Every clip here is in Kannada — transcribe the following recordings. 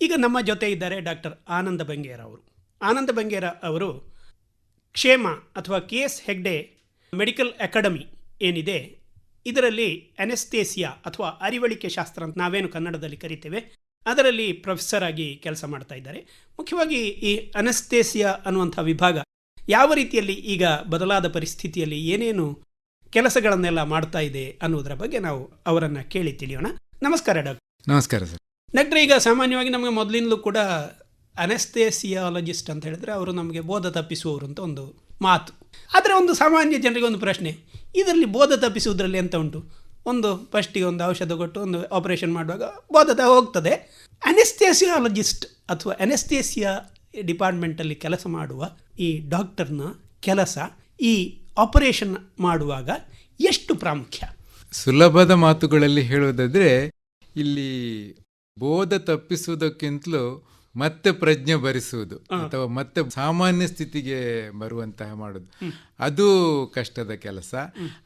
ಈಗ ನಮ್ಮ ಜೊತೆ ಇದ್ದಾರೆ ಡಾಕ್ಟರ್ ಆನಂದ ಬಂಗೇರ ಅವರು. ಆನಂದ ಬಂಗೇರ ಅವರು ಕ್ಷೇಮ ಅಥವಾ K S Hegde medical academy ಏನಿದೆ, ಇದರಲ್ಲಿ ಅನೆಸ್ತೇಸಿಯಾ ಅಥವಾ ಅರಿವಳಿಕೆ ಶಾಸ್ತ್ರ ಅಂತ ನಾವೇನು ಕನ್ನಡದಲ್ಲಿ ಕರಿತೇವೆ, ಅದರಲ್ಲಿ ಪ್ರೊಫೆಸರ್ ಆಗಿ ಕೆಲಸ ಮಾಡ್ತಾ ಇದ್ದಾರೆ. ಮುಖ್ಯವಾಗಿ ಈ ಅನೆಸ್ತೇಸಿಯಾ ಅನ್ನುವಂಥ ವಿಭಾಗ ಯಾವ ರೀತಿಯಲ್ಲಿ ಈಗ ಬದಲಾದ ಪರಿಸ್ಥಿತಿಯಲ್ಲಿ ಏನೇನು ಕೆಲಸಗಳನ್ನೆಲ್ಲ ಮಾಡ್ತಾ ಇದೆ ಅನ್ನೋದರ ಬಗ್ಗೆ ನಾವು ಅವರನ್ನು ಕೇಳಿ ತಿಳಿಯೋಣ. ನಮಸ್ಕಾರ ಡಾಕ್ಟರ್. ನಮಸ್ಕಾರ ಸರ್. ಡಾಕ್ಟರ್ ಈಗ ಸಾಮಾನ್ಯವಾಗಿ ನಮಗೆ ಮೊದಲಿಂದಲೂ ಕೂಡ ಅನೆಸ್ಥೇಸಿಯಾಲಜಿಸ್ಟ್ ಅಂತ ಹೇಳಿದ್ರೆ ಅವರು ನಮಗೆ ಬೋಧ ತಪ್ಪಿಸುವವರು ಅಂತ ಒಂದು ಮಾತು. ಆದರೆ ಒಂದು ಸಾಮಾನ್ಯ ಜನರಿಗೆ ಒಂದು ಪ್ರಶ್ನೆ, ಇದರಲ್ಲಿ ಬೋಧ ತಪ್ಪಿಸುವುದರಲ್ಲಿ ಎಂತ ಉಂಟು? ಒಂದು ಫಸ್ಟಿಗೆ ಒಂದು ಔಷಧ ಕೊಟ್ಟು ಒಂದು ಆಪರೇಷನ್ ಮಾಡುವಾಗ ಬೋಧದ ಹೋಗ್ತದೆ. ಅನೆಸ್ತೇಸಿಯಾಲಜಿಸ್ಟ್ ಅಥವಾ ಅನೆಸ್ತೇಸಿಯಾ ಡಿಪಾರ್ಟ್ಮೆಂಟಲ್ಲಿ ಕೆಲಸ ಮಾಡುವ ಈ ಡಾಕ್ಟರ್ನ ಕೆಲಸ ಈ ಆಪರೇಷನ್ ಮಾಡುವಾಗ ಎಷ್ಟು ಪ್ರಾಮುಖ್ಯ? ಸುಲಭದ ಮಾತುಗಳಲ್ಲಿ ಹೇಳುವುದಾದರೆ, ಇಲ್ಲಿ ಬೋಧ ತಪ್ಪಿಸುವುದಕ್ಕಿಂತಲೂ ಮತ್ತೆ ಪ್ರಜ್ಞೆ ಭರಿಸುವುದು ಅಥವಾ ಮತ್ತೆ ಸಾಮಾನ್ಯ ಸ್ಥಿತಿಗೆ ಬರುವಂತಹ ಮಾಡುದು ಅದು ಕಷ್ಟದ ಕೆಲಸ.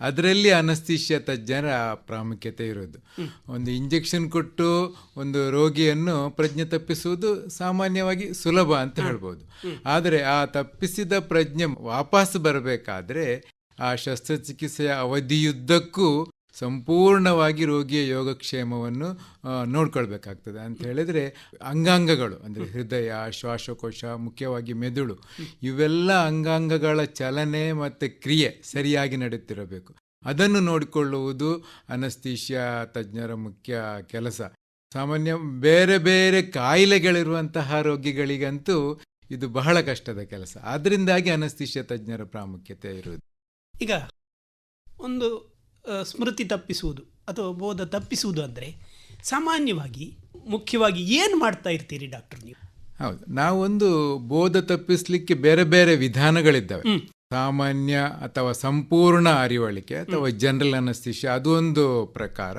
ಅದರಲ್ಲಿ ಅನಸ್ತಿಷ್ಯ ತಜ್ಞರ ಪ್ರಾಮುಖ್ಯತೆ ಇರೋದು. ಒಂದು ಇಂಜೆಕ್ಷನ್ ಕೊಟ್ಟು ಒಂದು ರೋಗಿಯನ್ನು ಪ್ರಜ್ಞೆ ತಪ್ಪಿಸುವುದು ಸಾಮಾನ್ಯವಾಗಿ ಸುಲಭ ಅಂತ ಹೇಳ್ಬೋದು. ಆದರೆ ಆ ತಪ್ಪಿಸಿದ ಪ್ರಜ್ಞೆ ವಾಪಸ್ ಬರಬೇಕಾದ್ರೆ ಆ ಶಸ್ತ್ರಚಿಕಿತ್ಸೆಯ ಅವಧಿಯುದ್ದಕ್ಕೂ ಸಂಪೂರ್ಣವಾಗಿ ರೋಗಿಯ ಯೋಗಕ್ಷೇಮವನ್ನು ನೋಡ್ಕೊಳ್ಬೇಕಾಗ್ತದೆ. ಅಂತ ಹೇಳಿದ್ರೆ ಅಂಗಾಂಗಗಳು, ಅಂದರೆ ಹೃದಯ, ಶ್ವಾಸಕೋಶ, ಮುಖ್ಯವಾಗಿ ಮೆದುಳು, ಇವೆಲ್ಲ ಅಂಗಾಂಗಗಳ ಚಲನೆ ಮತ್ತು ಕ್ರಿಯೆ ಸರಿಯಾಗಿ ನಡೆಯುತ್ತಿರಬೇಕು ಅದನ್ನು ನೋಡಿಕೊಳ್ಳುವುದು ಅನಸ್ತೀಶಿಯಾ ತಜ್ಞರ ಮುಖ್ಯ ಕೆಲಸ. ಸಾಮಾನ್ಯ ಬೇರೆ ಬೇರೆ ಕಾಯಿಲೆಗಳಿರುವಂತಹ ರೋಗಿಗಳಿಗಂತೂ ಇದು ಬಹಳ ಕಷ್ಟದ ಕೆಲಸ. ಅದರಿಂದಾಗಿ ಅನಸ್ತೀಶಿಯಾ ತಜ್ಞರ ಪ್ರಾಮುಖ್ಯತೆ ಇರುವುದು. ಈಗ ಒಂದು ಸ್ಮೃತಿ ತಪ್ಪಿಸುವುದು ಅಥವಾ ಬೋಧ ತಪ್ಪಿಸುವುದು ಅಂದರೆ ಸಾಮಾನ್ಯವಾಗಿ ಮುಖ್ಯವಾಗಿ ಏನು ಮಾಡ್ತಾ ಇರ್ತೀರಿ ಡಾಕ್ಟರ್ ನೀವು? ಹೌದು ನಾವೊಂದು ಬೋಧ ತಪ್ಪಿಸಲಿಕ್ಕೆ ಬೇರೆ ಬೇರೆ ವಿಧಾನಗಳಿದ್ದಾವೆ. ಸಾಮಾನ್ಯ ಅಥವಾ ಸಂಪೂರ್ಣ ಅರಿವಳಿಕೆ ಅಥವಾ ಜನರಲ್ ಅನಸ್ತಿಷ್ಯ ಅದು ಒಂದು ಪ್ರಕಾರ.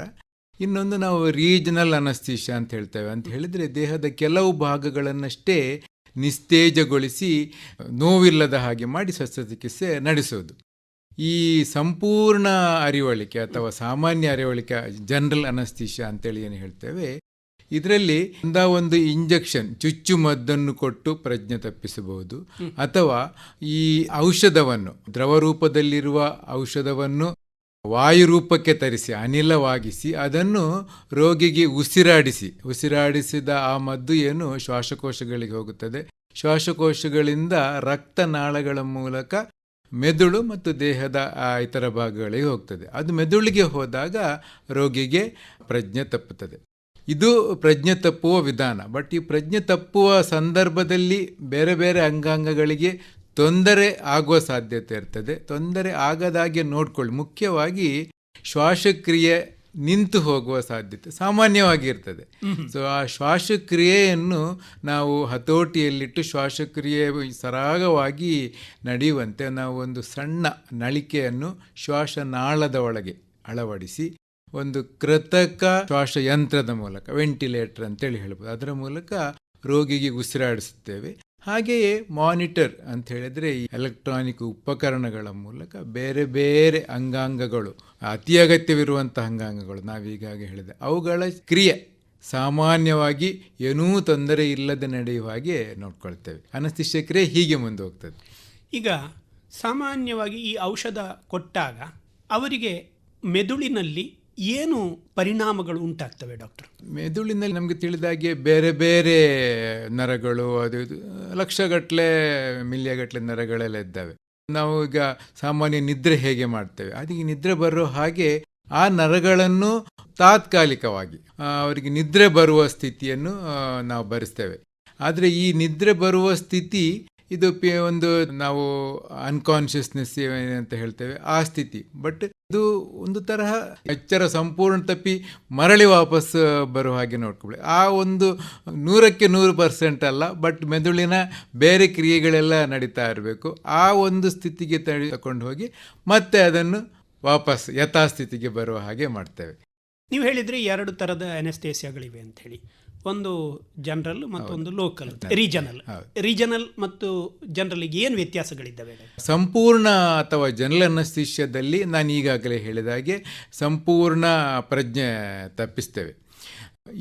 ಇನ್ನೊಂದು ನಾವು ರೀಜನಲ್ ಅನಸ್ತಿಷ್ಯ ಅಂತ ಹೇಳ್ತೇವೆ. ಅಂತ ಹೇಳಿದ್ರೆ ದೇಹದ ಕೆಲವು ಭಾಗಗಳನ್ನಷ್ಟೇ ನಿಸ್ತೇಜಗೊಳಿಸಿ ನೋವಿಲ್ಲದ ಹಾಗೆ ಮಾಡಿ ಶಸ್ತ್ರಚಿಕಿತ್ಸೆ ನಡೆಸೋದು. ಈ ಸಂಪೂರ್ಣ ಅರಿವಳಿಕೆ ಅಥವಾ ಸಾಮಾನ್ಯ ಅರಿವಳಿಕೆ ಜನರಲ್ ಅನಸ್ತಿಷ್ಯ ಅಂತೇಳಿ ಏನು ಹೇಳ್ತೇವೆ ಇದರಲ್ಲಿ ಒಂದ ಒಂದು ಇಂಜೆಕ್ಷನ್ ಚುಚ್ಚುಮದ್ದನ್ನು ಕೊಟ್ಟು ಪ್ರಜ್ಞೆ ತಪ್ಪಿಸಬಹುದು. ಅಥವಾ ಈ ಔಷಧವನ್ನು ದ್ರವ ರೂಪದಲ್ಲಿರುವ ಔಷಧವನ್ನು ವಾಯು ರೂಪಕ್ಕೆ ತರಿಸಿ ಅನಿಲವಾಗಿಸಿ ಅದನ್ನು ರೋಗಿಗೆ ಉಸಿರಾಡಿಸಿ ಉಸಿರಾಡಿಸಿದ ಆ ಮದ್ದು ಏನು ಶ್ವಾಸಕೋಶಗಳಿಗೆ ಹೋಗುತ್ತದೆ. ಶ್ವಾಸಕೋಶಗಳಿಂದ ರಕ್ತನಾಳಗಳ ಮೂಲಕ ಮೆದುಳು ಮತ್ತು ದೇಹದ ಇತರ ಭಾಗಗಳಿಗೆ ಹೋಗ್ತದೆ. ಅದು ಮೆದುಳಿಗೆ ಹೋದಾಗ ರೋಗಿಗೆ ಪ್ರಜ್ಞೆ ತಪ್ಪುತ್ತದೆ. ಇದು ಪ್ರಜ್ಞೆ ತಪ್ಪುವ ವಿಧಾನ. ಬಟ್ ಈ ಪ್ರಜ್ಞೆ ತಪ್ಪುವ ಸಂದರ್ಭದಲ್ಲಿ ಬೇರೆ ಬೇರೆ ಅಂಗಾಂಗಗಳಿಗೆ ತೊಂದರೆ ಆಗುವ ಸಾಧ್ಯತೆ ಇರ್ತದೆ. ತೊಂದರೆ ಆಗದಾಗೆ ನೋಡ್ಕೊಳ್ಳಿ. ಮುಖ್ಯವಾಗಿ ಶ್ವಾಸಕ್ರಿಯೆ ನಿಂತು ಹೋಗುವ ಸಾಧ್ಯತೆ ಸಾಮಾನ್ಯವಾಗಿ ಇರ್ತದೆ. ಸೊ ಆ ಶ್ವಾಸಕ್ರಿಯೆಯನ್ನು ನಾವು ಹತೋಟಿಯಲ್ಲಿಟ್ಟು ಶ್ವಾಸಕ್ರಿಯೆ ಸರಾಗವಾಗಿ ನಡೆಯುವಂತೆ ನಾವು ಒಂದು ಸಣ್ಣ ನಳಿಕೆಯನ್ನು ಶ್ವಾಸನಾಳದ ಒಳಗೆ ಅಳವಡಿಸಿ ಒಂದು ಕೃತಕ ಶ್ವಾಸಯಂತ್ರದ ಮೂಲಕ ವೆಂಟಿಲೇಟರ್ ಅಂತೇಳಿ ಹೇಳ್ಬೋದು. ಅದರ ಮೂಲಕ ರೋಗಿಗೆ ಉಸಿರಾಡಿಸುತ್ತೇವೆ. ಹಾಗೆಯೇ ಮಾನಿಟರ್ ಅಂತ ಹೇಳಿದ್ರೆ ಈ ಎಲೆಕ್ಟ್ರಾನಿಕ್ ಉಪಕರಣಗಳ ಮೂಲಕ ಬೇರೆ ಬೇರೆ ಅಂಗಾಂಗಗಳು, ಅತಿ ಅಗತ್ಯವಿರುವಂತಹ ಅಂಗಾಂಗಗಳು ನಾವೀಗಾಗಿ ಹೇಳಿದೆ. ಅವುಗಳ ಕ್ರಿಯೆ ಸಾಮಾನ್ಯವಾಗಿ ಏನೂ ತೊಂದರೆ ಇಲ್ಲದೆ ನಡೆಯುವ ಹಾಗೆ ನೋಡ್ಕೊಳ್ತೇವೆ. ಅನಸ್ತಿಷ್ಯ ಕ್ರಿಯೆ ಹೀಗೆ ಮುಂದೆ ಹೋಗ್ತದೆ ಈಗ ಸಾಮಾನ್ಯವಾಗಿ ಈ ಔಷಧ ಕೊಟ್ಟಾಗ ಅವರಿಗೆ ಮೆದುಳಿನಲ್ಲಿ ಏನು ಪರಿಣಾಮಗಳು ಉಂಟಾಗ್ತವೆ, ಡಾಕ್ಟರ್? ಮೆದುಳಿನಲ್ಲಿ ನಮಗೆ ತಿಳಿದಾಗೆ ಬೇರೆ ಬೇರೆ ನರಗಳು, ಅದು ಲಕ್ಷಗಟ್ಟಲೆ, ಮಿಲಿಯಗಟ್ಟಲೆ ನರಗಳೆಲ್ಲ ಇದ್ದಾವೆ. ನಾವು ಈಗ ಸಾಮಾನ್ಯ ನಿದ್ರೆ ಹೇಗೆ ಮಾಡ್ತೇವೆ? ಅದಕ್ಕೆ ನಿದ್ರೆ ಬರೋ ಹಾಗೆ ಆ ನರಗಳನ್ನು ತಾತ್ಕಾಲಿಕವಾಗಿ ಅವರಿಗೆ ನಿದ್ರೆ ಬರುವ ಸ್ಥಿತಿಯನ್ನು ನಾವು ಬರೆಸ್ತೇವೆ. ಆದರೆ ಈ ನಿದ್ರೆ ಬರುವ ಸ್ಥಿತಿ, ಇದು ಒಂದು ನಾವು ಅನ್ಕಾನ್ಷಿಯಸ್ನೆಸ್ ಅಂತ ಹೇಳ್ತೇವೆ, ಆ ಸ್ಥಿತಿ. ಬಟ್ ಇದು ಒಂದು ತರಹ ಎಚ್ಚರ ಸಂಪೂರ್ಣ ತಪ್ಪಿ ಮರಳಿ ವಾಪಸ್ ಬರುವ ಹಾಗೆ ನೋಡ್ಕೊಳ್ಳಿ ಆ ಒಂದು ನೂರಕ್ಕೆ ನೂರು ಪರ್ಸೆಂಟ್ ಅಲ್ಲ, ಬಟ್ ಮೆದುಳಿನ ಬೇರೆ ಕ್ರಿಯೆಗಳೆಲ್ಲ ನಡೀತಾ ಇರಬೇಕು. ಆ ಒಂದು ಸ್ಥಿತಿಗೆ ತಳಿ ತಕೊಂಡು ಹೋಗಿ ಮತ್ತೆ ಅದನ್ನು ವಾಪಸ್ ಯಥಾಸ್ಥಿತಿಗೆ ಬರುವ ಹಾಗೆ ಮಾಡ್ತೇವೆ. ನೀವು ಹೇಳಿದ್ರಿ ಎರಡು ಥರದ ಅನೆಸ್ತೇಸಿಯಾಗಳಿವೆ ಅಂತ ಹೇಳಿ ಒಂದು ಜನರಲ್ ಮತ್ತೊಂದು ಲೋಕಲ್ ರೀಜನಲ್ ರೀಜನಲ್ ಮತ್ತು ಜನರಲ್ಗೆ ಏನು ವ್ಯತ್ಯಾಸಗಳಿದ್ದಾವೆ? ಸಂಪೂರ್ಣ ಅಥವಾ ಜನರಲ್ ಅನಸ್ತಿಷ್ಯದಲ್ಲಿ ನಾನು ಈಗಾಗಲೇ ಹೇಳಿದ ಹಾಗೆ ಸಂಪೂರ್ಣ ಪ್ರಜ್ಞೆ ತಪ್ಪಿಸ್ತೇವೆ.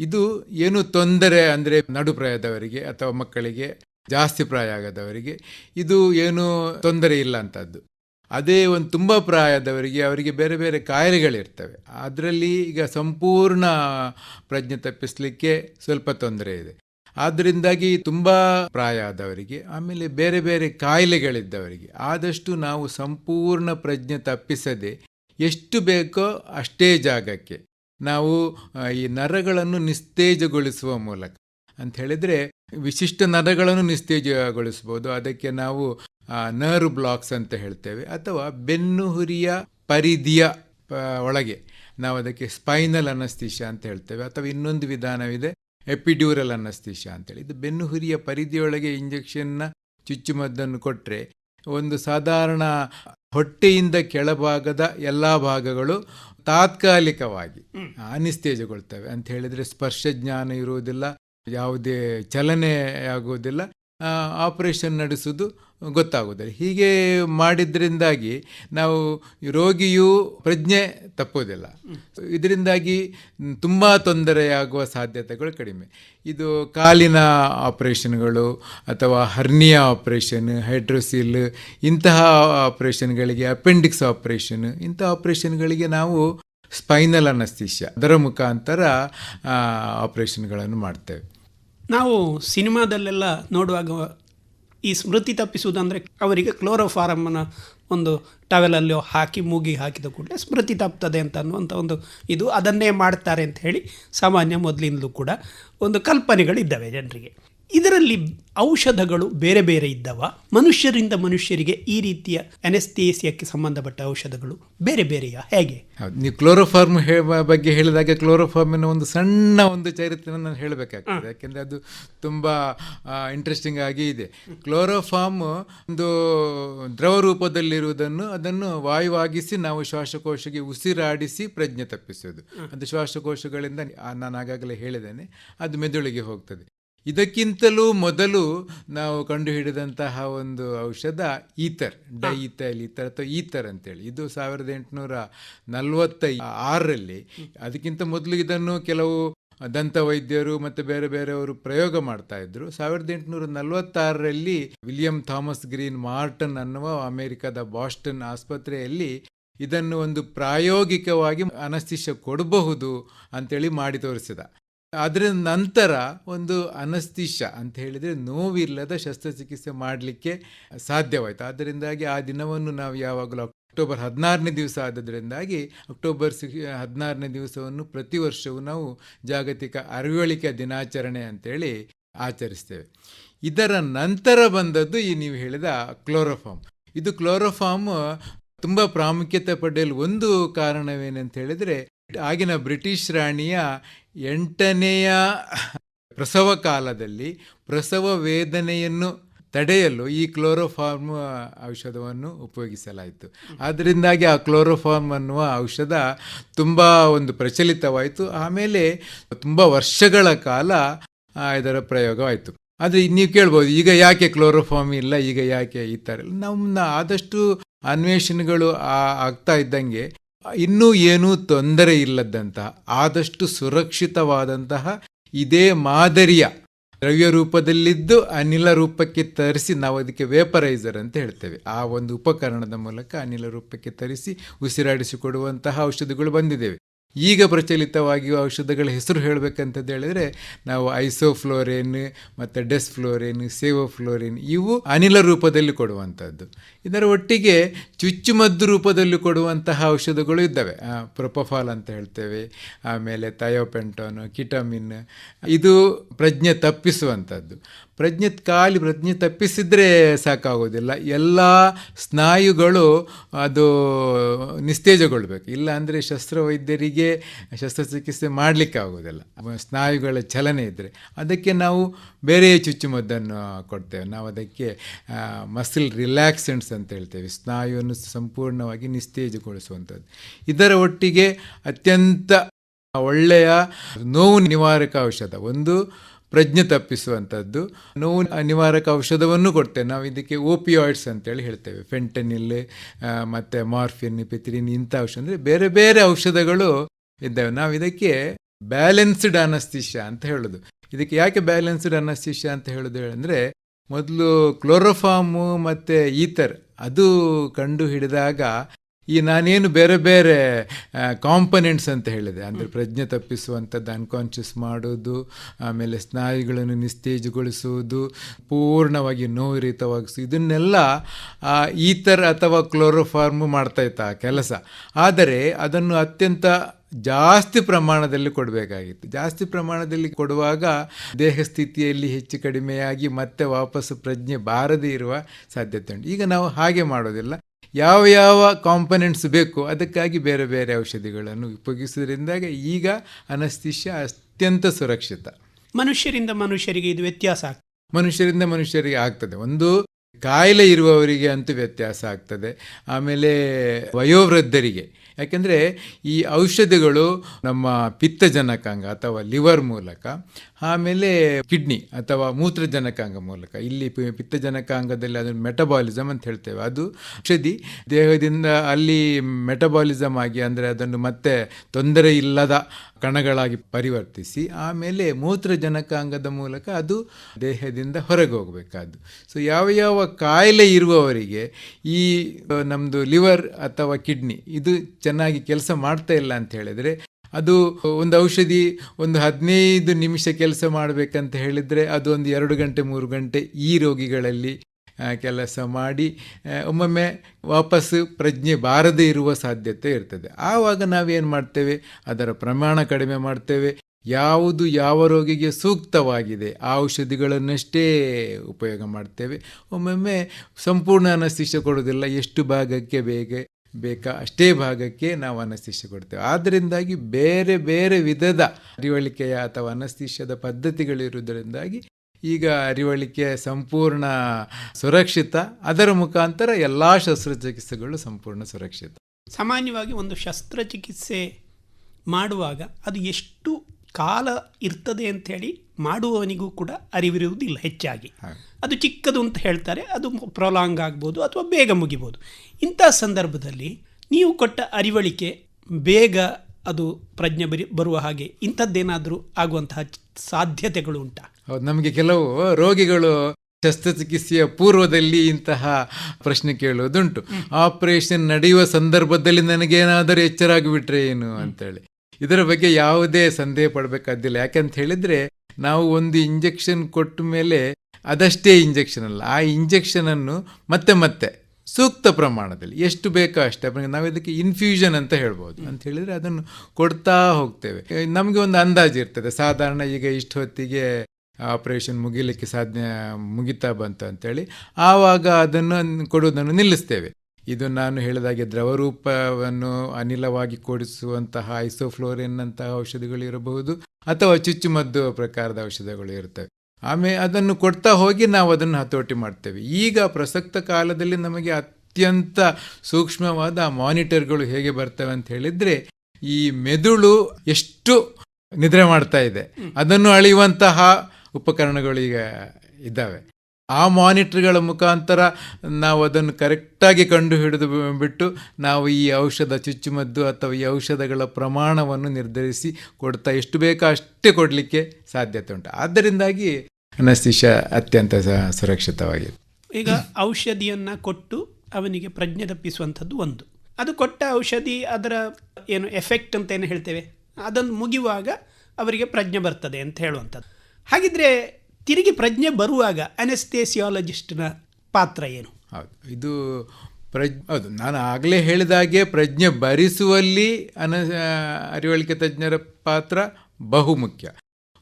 ಇದು ಏನು ತೊಂದರೆ ಅಂದರೆ ನಡು ಪ್ರಾಯದವರಿಗೆ ಅಥವಾ ಮಕ್ಕಳಿಗೆ ಜಾಸ್ತಿ ಪ್ರಾಯ ಆಗದವರಿಗೆ ಇದು ಏನು ತೊಂದರೆ ಇಲ್ಲ ಅಂತದ್ದು. ಅದೇ ಒಂದು ತುಂಬ ಪ್ರಾಯದವರಿಗೆ ಅವರಿಗೆ ಬೇರೆ ಬೇರೆ ಕಾಯಿಲೆಗಳಿರ್ತವೆ. ಅದರಲ್ಲಿ ಈಗ ಸಂಪೂರ್ಣ ಪ್ರಜ್ಞೆ ತಪ್ಪಿಸಲಿಕ್ಕೆ ಸ್ವಲ್ಪ ತೊಂದರೆ ಇದೆ. ಆದ್ದರಿಂದಾಗಿ ತುಂಬ ಪ್ರಾಯ ಆದವರಿಗೆ, ಆಮೇಲೆ ಬೇರೆ ಬೇರೆ ಕಾಯಿಲೆಗಳಿದ್ದವರಿಗೆ ಆದಷ್ಟು ನಾವು ಸಂಪೂರ್ಣ ಪ್ರಜ್ಞೆ ತಪ್ಪಿಸದೆ ಎಷ್ಟು ಬೇಕೋ ಅಷ್ಟೇ ಜಾಗಕ್ಕೆ ನಾವು ಈ ನರಗಳನ್ನು ನಿಸ್ತೇಜಗೊಳಿಸುವ ಮೂಲಕ ಅಂತ ಹೇಳಿದ್ರೆ ವಿಶಿಷ್ಟ ನರಗಳನ್ನು ನಿಸ್ತೇಜಗೊಳಿಸ್ಬೋದು. ಅದಕ್ಕೆ ನಾವು ನರ್ವ್ ಬ್ಲಾಕ್ಸ್ ಅಂತ ಹೇಳ್ತೇವೆ. ಅಥವಾ ಬೆನ್ನು ಹುರಿಯ ಪರಿಧಿಯ ಒಳಗೆ ನಾವು ಅದಕ್ಕೆ ಸ್ಪೈನಲ್ ಅನಸ್ತೀಶ ಅಂತ ಹೇಳ್ತೇವೆ. ಅಥವಾ ಇನ್ನೊಂದು ವಿಧಾನವಿದೆ ಎಪಿಡ್ಯೂರಲ್ ಅನಸ್ತೀಶ ಅಂತೇಳಿ. ಇದು ಬೆನ್ನು ಹುರಿಯ ಪರಿಧಿಯೊಳಗೆ ಇಂಜೆಕ್ಷನ್ನ ಚುಚ್ಚುಮದ್ದನ್ನು ಕೊಟ್ಟರೆ ಒಂದು ಸಾಧಾರಣ ಹೊಟ್ಟೆಯಿಂದ ಕೆಳಭಾಗದ ಎಲ್ಲ ಭಾಗಗಳು ತಾತ್ಕಾಲಿಕವಾಗಿ ಅನಿಸ್ತೇಜಗೊಳ್ತವೆ. ಅಂತ ಹೇಳಿದರೆ ಸ್ಪರ್ಶ ಜ್ಞಾನ ಇರುವುದಿಲ್ಲ ಯಾವುದೇ ಚಲನೆ ಆಗುವುದಿಲ್ಲ ಆಪರೇಷನ್ ನಡೆಸುವುದು ಗೊತ್ತಾಗುವುದಿಲ್ಲ. ಹೀಗೆ ಮಾಡಿದ್ರಿಂದಾಗಿ ನಾವು ರೋಗಿಯು ಪ್ರಜ್ಞೆ ತಪ್ಪೋದಿಲ್ಲ ಇದರಿಂದಾಗಿ ತುಂಬ ತೊಂದರೆಯಾಗುವ ಸಾಧ್ಯತೆಗಳು ಕಡಿಮೆ. ಇದು ಕಾಲಿನ ಆಪರೇಷನ್ಗಳು ಅಥವಾ ಹರ್ನಿಯಾ ಆಪರೇಷನ್ ಹೈಡ್ರೋಸಿಲ್ ಇಂತಹ ಆಪರೇಷನ್ಗಳಿಗೆ ಅಪೆಂಡಿಕ್ಸ್ ಆಪರೇಷನ್ ಇಂತಹ ಆಪರೇಷನ್ಗಳಿಗೆ ನಾವು ಸ್ಪೈನಲ್ ಅನಸ್ತಿಷ್ಯ ಅದರ ಮುಖಾಂತರ ಆಪರೇಷನ್ಗಳನ್ನು ಮಾಡ್ತೇವೆ. ನಾವು ಸಿನಿಮಾದಲ್ಲೆಲ್ಲ ನೋಡುವಾಗ ಈ ಸ್ಮೃತಿ ತಪ್ಪಿಸುವುದಂದರೆ ಅವರಿಗೆ ಕ್ಲೋರೋಫಾರಮ್ಮನ ಒಂದು ಟವೆಲಲ್ಲೋ ಹಾಕಿ ಮೂಗಿ ಹಾಕಿದ ಕೂಡಲೇ ಸ್ಮೃತಿ ತಪ್ಪುತ್ತದೆ ಅಂತ ಅನ್ನುವಂಥ ಒಂದು ಇದು ಅದನ್ನೇ ಮಾಡ್ತಾರೆ ಅಂತ ಹೇಳಿ ಸಾಮಾನ್ಯ ಮೊದಲಿಂದಲೂ ಕೂಡ ಒಂದು ಕಲ್ಪನೆಗಳಿದ್ದಾವೆ ಜನರಿಗೆ. ಇದರಲ್ಲಿ ಔಷಧಗಳು ಬೇರೆ ಬೇರೆ ಇದ್ದವ. ಮನುಷ್ಯರಿಂದ ಮನುಷ್ಯರಿಗೆ ಈ ರೀತಿಯ ಅನೆಸ್ತೇಸಿಯಕ್ಕೆ ಸಂಬಂಧಪಟ್ಟ ಔಷಧಗಳು ಬೇರೆ ಬೇರೆಯ? ಹೇಗೆ? ನೀವು ಕ್ಲೋರೋಫಾರ್ಮ್ ಬಗ್ಗೆ ಹೇಳಿದಾಗ ಕ್ಲೋರೋಫಾರ್ಮಿನ ಒಂದು ಸಣ್ಣ ಒಂದು ಚರಿತ್ರೆ ನಾನು ಹೇಳಬೇಕಾಗ್ತದೆ. ಯಾಕೆಂದರೆ ಅದು ತುಂಬ ಇಂಟ್ರೆಸ್ಟಿಂಗ್ ಆಗಿ ಇದೆ. ಕ್ಲೋರೋಫಾರ್ಮ್ ಒಂದು ದ್ರವ ರೂಪದಲ್ಲಿರುವುದನ್ನು ಅದನ್ನು ವಾಯುವಾಗಿಸಿ ನಾವು ಶ್ವಾಸಕೋಶಕ್ಕೆ ಉಸಿರಾಡಿಸಿ ಪ್ರಜ್ಞೆ ತಪ್ಪಿಸೋದು ಅದು ಶ್ವಾಸಕೋಶಗಳಿಂದ ನಾನು ಆಗಾಗಲೇ ಹೇಳಿದ್ದೇನೆ ಅದು ಮೆದುಳಿಗೆ ಹೋಗ್ತದೆ. ಇದಕ್ಕಿಂತಲೂ ಮೊದಲು ನಾವು ಕಂಡುಹಿಡಿದಂತಹ ಒಂದು ಔಷಧ ಈಥರ್ ಡೈಥೈಲ್ ಈತರ್ ಅಥವಾ ಈತರ್ ಅಂತೇಳಿ. ಇದು ಸಾವಿರದ ಎಂಟುನೂರ ನಲವತ್ತ ಆರರಲ್ಲಿ ಅದಕ್ಕಿಂತ ಮೊದಲು ಇದನ್ನು ಕೆಲವು ದಂತ ವೈದ್ಯರು ಮತ್ತು ಬೇರೆ ಬೇರೆಯವರು ಪ್ರಯೋಗ ಮಾಡ್ತಾ ಇದ್ರು. ಸಾವಿರದ ಎಂಟುನೂರ ನಲವತ್ತಾರರಲ್ಲಿ ವಿಲಿಯಂ ಥಾಮಸ್ ಗ್ರೀನ್ ಮಾರ್ಟನ್ ಅನ್ನುವ ಅಮೆರಿಕದ ಬಾಸ್ಟನ್ ಆಸ್ಪತ್ರೆಯಲ್ಲಿ ಇದನ್ನು ಒಂದು ಪ್ರಾಯೋಗಿಕವಾಗಿ ಅನಸ್ತಿಷ್ಯ ಕೊಡಬಹುದು ಅಂತೇಳಿ ಮಾಡಿ ತೋರಿಸಿದ. ಅದರ ನಂತರ ಒಂದು ಅನಸ್ತಿಷ ಅಂತ ಹೇಳಿದರೆ ನೋವಿಲ್ಲದ ಶಸ್ತ್ರಚಿಕಿತ್ಸೆ ಮಾಡಲಿಕ್ಕೆ ಸಾಧ್ಯವಾಯಿತು. ಆದ್ದರಿಂದಾಗಿ ಆ ದಿನವನ್ನು ನಾವು ಯಾವಾಗಲೂ ಅಕ್ಟೋಬರ್ ಹದಿನಾರನೇ ದಿವಸ ಆದ್ದರಿಂದಾಗಿ ಅಕ್ಟೋಬರ್ ಸಿ, ಹದಿನಾರನೇ ದಿವಸವನ್ನು ಪ್ರತಿ ವರ್ಷವೂ ನಾವು ಜಾಗತಿಕ ಅರಿವಳಿಕೆ ದಿನಾಚರಣೆ ಅಂತೇಳಿ ಆಚರಿಸ್ತೇವೆ. ಇದರ ನಂತರ ಬಂದದ್ದು ಈ ನೀವು ಹೇಳಿದ ಕ್ಲೋರೋಫಾರ್ಮ್. ಇದು ಕ್ಲೋರೋಫಾರ್ಮ್ ತುಂಬ ಪ್ರಾಮುಖ್ಯತೆ ಪಡೆಯಲು ಒಂದು ಕಾರಣವೇನಂತ ಹೇಳಿದರೆ ಆಗಿನ ಬ್ರಿಟಿಷ್ ರಾಣಿಯ ಎಂಟನೆಯ ಪ್ರಸವ ಕಾಲದಲ್ಲಿ ಪ್ರಸವ ವೇದನೆಯನ್ನು ತಡೆಯಲು ಈ ಕ್ಲೋರೋಫಾರ್ಮ್ ಔಷಧವನ್ನು ಉಪಯೋಗಿಸಲಾಯಿತು. ಆದ್ದರಿಂದಾಗಿ ಆ ಕ್ಲೋರೋಫಾರ್ಮ್ ಅನ್ನುವ ಔಷಧ ತುಂಬ ಒಂದು ಪ್ರಚಲಿತವಾಯಿತು. ಆಮೇಲೆ ತುಂಬ ವರ್ಷಗಳ ಕಾಲ ಇದರ ಪ್ರಯೋಗವಾಯಿತು. ಆದರೆ ನೀವು ಕೇಳ್ಬೋದು, ಈಗ ಯಾಕೆ ಕ್ಲೋರೋಫಾರ್ಮ್ ಇಲ್ಲ, ಈಗ ಯಾಕೆ ಈ ಥರ ನಮ್ಮನ್ನ ಆದಷ್ಟು ಅನ್ವೇಷಣೆಗಳು ಆಗ್ತಾ ಇದ್ದಂಗೆ ಇನ್ನೂ ಏನೂ ತೊಂದರೆ ಇಲ್ಲದಂತಹ ಆದಷ್ಟು ಸುರಕ್ಷಿತವಾದಂತಹ ಇದೇ ಮಾದರಿಯ ದ್ರವ್ಯ ರೂಪದಲ್ಲಿದ್ದು ಅನಿಲ ರೂಪಕ್ಕೆ ತರಿಸಿ ನಾವು ಅದಕ್ಕೆ ವೇಪರೈಸರ್ ಅಂತ ಹೇಳ್ತೇವೆ. ಆ ಒಂದು ಉಪಕರಣದ ಮೂಲಕ ಅನಿಲ ರೂಪಕ್ಕೆ ತರಿಸಿ ಉಸಿರಾಡಿಸಿಕೊಡುವಂತಹ ಔಷಧಿಗಳು ಬಂದಿದ್ದೇವೆ. ಈಗ ಪ್ರಚಲಿತವಾಗಿರುವ ಔಷಧಗಳ ಹೆಸರು ಹೇಳಬೇಕಂತದ್ದು ಹೇಳಿದ್ರೆ ನಾವು ಐಸೋಫ್ಲೋರೇನ್ ಮತ್ತು ಡೆಸ್ಫ್ಲೋರೇನ್, ಸೇವೋಫ್ಲೋರೇನ್ ಇವು ಅನಿಲ ರೂಪದಲ್ಲಿ ಕೊಡುವಂಥದ್ದು ಇದರ ಒಟ್ಟಿಗೆ ಚುಚ್ಚುಮದ್ದು ರೂಪದಲ್ಲಿ ಕೊಡುವಂತಹ ಔಷಧಗಳು ಇದ್ದಾವೆ. ಪ್ರೊಪಫಾಲ್ ಅಂತ ಹೇಳ್ತೇವೆ, ಆಮೇಲೆ ಥಯೋಪೆಂಟೋನ್, ಕಿಟಮಿನ್, ಇದು ಪ್ರಜ್ಞೆ ತಪ್ಪಿಸುವಂಥದ್ದು ಪ್ರಜ್ಞೆ ಖಾಲಿ ಪ್ರಜ್ಞೆ ತಪ್ಪಿಸಿದ್ರೆ ಸಾಕಾಗೋದಿಲ್ಲ. ಎಲ್ಲ ಸ್ನಾಯುಗಳು ಅದು ನಿಸ್ತೇಜಗೊಳ್ಬೇಕು. ಇಲ್ಲ ಅಂದರೆ ಶಸ್ತ್ರವೈದ್ಯರಿಗೆ ಶಸ್ತ್ರಚಿಕಿತ್ಸೆ ಮಾಡಲಿಕ್ಕೆ ಆಗೋದಿಲ್ಲ. ಸ್ನಾಯುಗಳ ಚಲನೆ ಇದ್ದರೆ ಅದಕ್ಕೆ ನಾವು ಬೇರೆ ಚುಚ್ಚುಮದ್ದನ್ನು ಕೊಡ್ತೇವೆ. ನಾವು ಅದಕ್ಕೆ ಮಸಿಲ್ ರಿಲ್ಯಾಕ್ಸೆಂಟ್ಸ್ ಅಂತ ಹೇಳ್ತೇವೆ. ಸ್ನಾಯುವನ್ನು ಸಂಪೂರ್ಣವಾಗಿ ನಿಸ್ತೇಜಗೊಳಿಸುವಂಥದ್ದು. ಇದರ ಒಟ್ಟಿಗೆ ಅತ್ಯಂತ ಒಳ್ಳೆಯ ನೋವು ನಿವಾರಕ ಔಷಧ. ಒಂದು ಪ್ರಜ್ಞೆ ತಪ್ಪಿಸುವಂಥದ್ದು. ನೋವು ನಿವಾರಕ ಔಷಧವನ್ನು ಕೊಡ್ತೇವೆ. ನಾವು ಇದಕ್ಕೆ ಓಪಿಯಾಯ್ಡ್ಸ್ ಅಂತೇಳಿ ಹೇಳ್ತೇವೆ. ಫೆಂಟನಿಲ್ ಮತ್ತು ಮಾರ್ಫಿನ್ ಪಿತ್ರಿನ್ ಇಂಥ ಔಷಧ ಅಂದರೆ ಬೇರೆ ಬೇರೆ ಔಷಧಗಳು ಇದ್ದಾವೆ. ನಾವು ಇದಕ್ಕೆ ಬ್ಯಾಲೆನ್ಸ್ಡ್ ಅನಸ್ತಿಷ್ಯ ಅಂತ ಹೇಳೋದು. ಇದಕ್ಕೆ ಯಾಕೆ ಬ್ಯಾಲೆನ್ಸ್ಡ್ ಅನಸ್ತಿಷ್ಯ ಅಂತ ಹೇಳೋದು ಅಂದರೆ ಮೊದಲು ಕ್ಲೋರೋಫಾಮು ಮತ್ತು ಈಥರ್ ಅದು ಕಂಡು ಹಿಡಿದಾಗ ಈ ನಾನೇನು ಬೇರೆ ಬೇರೆ ಕಾಂಪನೆಂಟ್ಸ್ ಅಂತ ಹೇಳಿದೆ. ಅಂದರೆ ಪ್ರಜ್ಞೆ ತಪ್ಪಿಸುವಂಥದ್ದು ಅನ್ಕಾನ್ಷಿಯಸ್ ಮಾಡೋದು ಆಮೇಲೆ ಸ್ನಾಯುಗಳನ್ನು ನಿಸ್ತೇಜಗೊಳಿಸುವುದು, ಪೂರ್ಣವಾಗಿ ನೋವಿರಿತವಾಗಿಸು ಇದನ್ನೆಲ್ಲ ಈಥರ್ ಅಥವಾ ಕ್ಲೋರೋಫಾರ್ಮ್ ಮಾಡ್ತಾ ಇತ್ತು ಆ ಕೆಲಸ. ಆದರೆ ಅದನ್ನು ಅತ್ಯಂತ ಜಾಸ್ತಿ ಪ್ರಮಾಣದಲ್ಲಿ ಕೊಡಬೇಕಾಗಿತ್ತು. ಜಾಸ್ತಿ ಪ್ರಮಾಣದಲ್ಲಿ ಕೊಡುವಾಗ ದೇಹ ಸ್ಥಿತಿಯಲ್ಲಿ ಹೆಚ್ಚು ಕಡಿಮೆಯಾಗಿ ಮತ್ತೆ ವಾಪಸ್ಸು ಪ್ರಜ್ಞೆ ಬಾರದೇ ಇರುವ ಸಾಧ್ಯತೆ ಉಂಟು. ಈಗ ನಾವು ಹಾಗೆ ಮಾಡೋದಿಲ್ಲ. ಯಾವ ಯಾವ ಕಾಂಪನೆಂಟ್ಸ್ ಬೇಕು ಅದಕ್ಕಾಗಿ ಬೇರೆ ಬೇರೆ ಔಷಧಿಗಳನ್ನು ಉಪಯೋಗಿಸುವುದರಿಂದಾಗಿ ಈಗ ಅನಸ್ತಿಷ್ಯ ಅತ್ಯಂತ ಸುರಕ್ಷಿತ. ಮನುಷ್ಯರಿಂದ ಮನುಷ್ಯರಿಗೆ ಇದು ವ್ಯತ್ಯಾಸ ಆಗ್ತದೆ. ಮನುಷ್ಯರಿಂದ ಮನುಷ್ಯರಿಗೆ ಆಗ್ತದೆ. ಒಂದು ಕಾಯಿಲೆ ಇರುವವರಿಗೆ ಅಂತೂ ವ್ಯತ್ಯಾಸ ಆಗ್ತದೆ. ಆಮೇಲೆ ವಯೋವೃದ್ಧರಿಗೆ. ಯಾಕೆಂದರೆ ಈ ಔಷಧಿಗಳು ನಮ್ಮ ಪಿತ್ತಜನಕಾಂಗ ಅಥವಾ ಲಿವರ್ ಮೂಲಕ, ಆಮೇಲೆ ಕಿಡ್ನಿ ಅಥವಾ ಮೂತ್ರಜನಕಾಂಗ ಮೂಲಕ. ಇಲ್ಲಿ ಪಿತ್ತಜನಕಾಂಗದಲ್ಲಿ ಅದನ್ನು ಮೆಟಬಾಲಿಸಮ್ ಅಂತ ಹೇಳ್ತೇವೆ. ಅದು ಔಷಧಿ ದೇಹದಿಂದ ಅಲ್ಲಿ ಮೆಟಬಾಲಿಸಮ್ ಆಗಿ, ಅಂದರೆ ಅದನ್ನು ಮತ್ತೆ ತೊಂದರೆ ಇಲ್ಲದ ಕಣಗಳಾಗಿ ಪರಿವರ್ತಿಸಿ ಆಮೇಲೆ ಮೂತ್ರಜನಕಾಂಗದ ಮೂಲಕ ಅದು ದೇಹದಿಂದ ಹೊರಗೆ ಹೋಗಬೇಕಾದ್ದು ಸೊ ಯಾವ ಯಾವ ಕಾಯಿಲೆ ಇರುವವರಿಗೆ ಈ ನಮ್ಮದು ಲಿವರ್ ಅಥವಾ ಕಿಡ್ನಿ ಇದು ಚೆನ್ನಾಗಿ ಕೆಲಸ ಮಾಡ್ತಾ ಇಲ್ಲ ಅಂತ ಹೇಳಿದರೆ ಅದು ಒಂದು ಔಷಧಿ ಒಂದು ಹದಿನೈದು ನಿಮಿಷ ಕೆಲಸ ಮಾಡಬೇಕಂತ ಹೇಳಿದರೆ ಅದು ಒಂದು ಎರಡು ಗಂಟೆ, ಮೂರು ಗಂಟೆ ಈ ರೋಗಿಗಳಲ್ಲಿ ಕೆಲಸ ಮಾಡಿ ಒಮ್ಮೊಮ್ಮೆ ವಾಪಸ್ಸು ಪ್ರಜ್ಞೆ ಬಾರದೇ ಇರುವ ಸಾಧ್ಯತೆ ಇರ್ತದೆ. ಆವಾಗ ನಾವೇನು ಮಾಡ್ತೇವೆ? ಅದರ ಪ್ರಮಾಣ ಕಡಿಮೆ ಮಾಡ್ತೇವೆ. ಯಾವುದು ಯಾವ ರೋಗಿಗೆ ಸೂಕ್ತವಾಗಿದೆ, ಆ ಔಷಧಿಗಳನ್ನಷ್ಟೇ ಉಪಯೋಗ ಮಾಡ್ತೇವೆ. ಒಮ್ಮೊಮ್ಮೆ ಸಂಪೂರ್ಣ ಅನಸ್ತಿಷ್ಯ ಕೊಡೋದಿಲ್ಲ ಎಷ್ಟು ಭಾಗಕ್ಕೆ ಬೇಗ, ಬೇಕಾ ಅಷ್ಟೇ ಭಾಗಕ್ಕೆ ನಾವು ಅನಸ್ತಿಷ್ಯ ಕೊಡ್ತೇವೆ. ಆದ್ದರಿಂದಾಗಿ ಬೇರೆ ಬೇರೆ ವಿಧದ ಅರಿವಳಿಕೆಯ ಅಥವಾ ಅನಸ್ತಿಷ್ಯದ ಪದ್ಧತಿಗಳಿರುವುದರಿಂದಾಗಿ ಈಗ ಅರಿವಳಿಕೆ ಸಂಪೂರ್ಣ ಸುರಕ್ಷಿತ ಅದರ ಮುಖಾಂತರ ಎಲ್ಲ ಶಸ್ತ್ರಚಿಕಿತ್ಸೆಗಳು ಸಂಪೂರ್ಣ ಸುರಕ್ಷಿತ. ಸಾಮಾನ್ಯವಾಗಿ ಒಂದು ಶಸ್ತ್ರಚಿಕಿತ್ಸೆ ಮಾಡುವಾಗ ಅದು ಎಷ್ಟು ಕಾಲ ಇರ್ತದೆ ಅಂಥೇಳಿ ಮಾಡುವವನಿಗೂ ಕೂಡ ಅರಿವಿರುವುದಿಲ್ಲ ಹೆಚ್ಚಾಗಿ. ಅದು ಚಿಕ್ಕದು ಅಂತ ಹೇಳ್ತಾರೆ ಅದು ಪ್ರೊಲಾಂಗ್ ಆಗ್ಬೋದು ಅಥವಾ ಬೇಗ ಮುಗಿಬೋದು. ಇಂಥ ಸಂದರ್ಭದಲ್ಲಿ ನೀವು ಕೊಟ್ಟ ಅರಿವಳಿಕೆ ಬೇಗ ಅದು ಪ್ರಜ್ಞೆ ಬರಿ ಬರುವ ಹಾಗೆ ಇಂಥದ್ದೇನಾದರೂ ಆಗುವಂತಹ ಸಾಧ್ಯತೆಗಳು ಉಂಟಾ? ಹೌದು ನಮಗೆ ಕೆಲವು ರೋಗಿಗಳು ಶಸ್ತ್ರಚಿಕಿತ್ಸೆಯ ಪೂರ್ವದಲ್ಲಿ ಇಂತಹ ಪ್ರಶ್ನೆ ಕೇಳುವುದುಂಟು. ಆಪರೇಷನ್ ನಡೆಯುವ ಸಂದರ್ಭದಲ್ಲಿ ನನಗೇನಾದರೂ ಎಚ್ಚರ ಆಗಿಬಿಟ್ರೆ ಏನು ಅಂತೇಳಿ. ಇದರ ಬಗ್ಗೆ ಯಾವುದೇ ಸಂದೇಹ ಪಡಬೇಕಾದಿಲ್ಲ. ಯಾಕೆಂತ ಹೇಳಿದ್ರೆ ನಾವು ಒಂದು ಇಂಜೆಕ್ಷನ್ ಕೊಟ್ಟ ಮೇಲೆ ಅದಷ್ಟೇ ಇಂಜೆಕ್ಷನ್ ಅಲ್ಲ. ಆ ಇಂಜೆಕ್ಷನ್ ಅನ್ನು ಮತ್ತೆ ಮತ್ತೆ ಸೂಕ್ತ ಪ್ರಮಾಣದಲ್ಲಿ ಎಷ್ಟು ಬೇಕೋ ಅಷ್ಟೇ. ನಾವು ಇದಕ್ಕೆ ಇನ್ಫ್ಯೂಷನ್ ಅಂತ ಹೇಳ್ಬೋದು. ಅಂತ ಹೇಳಿದ್ರೆ ಅದನ್ನು ಕೊಡ್ತಾ ಹೋಗ್ತೇವೆ. ನಮಗೆ ಒಂದು ಅಂದಾಜು ಇರ್ತದೆ. ಸಾಧಾರಣ ಈಗ ಇಷ್ಟು ಹೊತ್ತಿಗೆ ಆಪರೇಷನ್ ಮುಗಿಲಿಕ್ಕೆ ಸಾಧ್ಯ ಮುಗಿತಾ ಬಂತು ಅಂತೇಳಿ ಆವಾಗ ಅದನ್ನು ಕೊಡುವುದನ್ನು ನಿಲ್ಲಿಸ್ತೇವೆ. ಇದು ನಾನು ಹೇಳಿದಾಗೆ ದ್ರವರೂಪವನ್ನು ಅನಿಲವಾಗಿ ಕೊಡಿಸುವಂತಹ ಐಸೋಫ್ಲೋರಿನ್ ಅಂತಹ ಔಷಧಿಗಳು ಇರಬಹುದು ಅಥವಾ ಚುಚ್ಚುಮದ್ದು ಪ್ರಕಾರದ ಔಷಧಗಳು ಇರ್ತವೆ ಆಮೇಲೆ ಅದನ್ನು ಕೊಡ್ತಾ ಹೋಗಿ ನಾವು ಅದನ್ನು ಹತೋಟಿ ಮಾಡ್ತೇವೆ. ಈಗ ಪ್ರಸಕ್ತ ಕಾಲದಲ್ಲಿ ನಮಗೆ ಅತ್ಯಂತ ಸೂಕ್ಷ್ಮವಾದ ಮಾನಿಟರ್ಗಳು ಹೇಗೆ ಬರ್ತವೆ ಅಂತ ಹೇಳಿದ್ರೆ ಈ ಮೆದುಳು ಎಷ್ಟು ನಿದ್ರೆ ಮಾಡ್ತಾ ಇದೆ. ಅದನ್ನು ಅಳೆಯುವಂತಹ ಉಪಕರಣಗಳು ಈಗ ಇದ್ದಾವೆ. ಆ ಮಾನಿಟ್ರ್ಗಳ ಮುಖಾಂತರ ನಾವು ಅದನ್ನು ಕರೆಕ್ಟಾಗಿ ಕಂಡು ಹಿಡಿದು ಬಿಟ್ಟು ನಾವು ಈ ಔಷಧ ಚುಚ್ಚುಮದ್ದು ಅಥವಾ ಈ ಔಷಧಗಳ ಪ್ರಮಾಣವನ್ನು ನಿರ್ಧರಿಸಿ ಕೊಡ್ತಾ ಎಷ್ಟು ಬೇಕೋ ಅಷ್ಟೇ ಕೊಡಲಿಕ್ಕೆ ಸಾಧ್ಯತೆ ಉಂಟು. ಆದ್ದರಿಂದಾಗಿ ಅನಸ್ತಿಷ ಅತ್ಯಂತ ಸುರಕ್ಷಿತವಾಗಿದೆ. ಈಗ ಔಷಧಿಯನ್ನು ಕೊಟ್ಟು ಅವನಿಗೆ ಪ್ರಜ್ಞೆ ತಪ್ಪಿಸುವಂಥದ್ದು ಒಂದು. ಅದು ಕೊಟ್ಟ ಔಷಧಿ ಅದರ ಏನು ಎಫೆಕ್ಟ್ ಅಂತ ಏನು ಹೇಳ್ತೇವೆ? ಅದನ್ನು ಮುಗಿಯುವಾಗ ಅವರಿಗೆ ಪ್ರಜ್ಞೆ ಬರ್ತದೆ ಅಂತ ಹೇಳುವಂಥದ್ದು. ಹಾಗಿದ್ರೆ ತಿರುಗಿ ಪ್ರಜ್ಞೆ ಬರುವಾಗ ಅನೆಸ್ಥೇಸಿಯಾಲಜಿಸ್ಟ್ನ ಪಾತ್ರ ಏನು? ಹೌದು. ಇದು ಪ್ರಜ್ ಹೌದು. ನಾನು ಆಗಲೇ ಹೇಳಿದಾಗೆ ಪ್ರಜ್ಞೆ ಭರಿಸುವಲ್ಲಿ ಅನ ಅರಿವಳಿಕೆ ತಜ್ಞರ ಪಾತ್ರ ಬಹುಮುಖ್ಯ.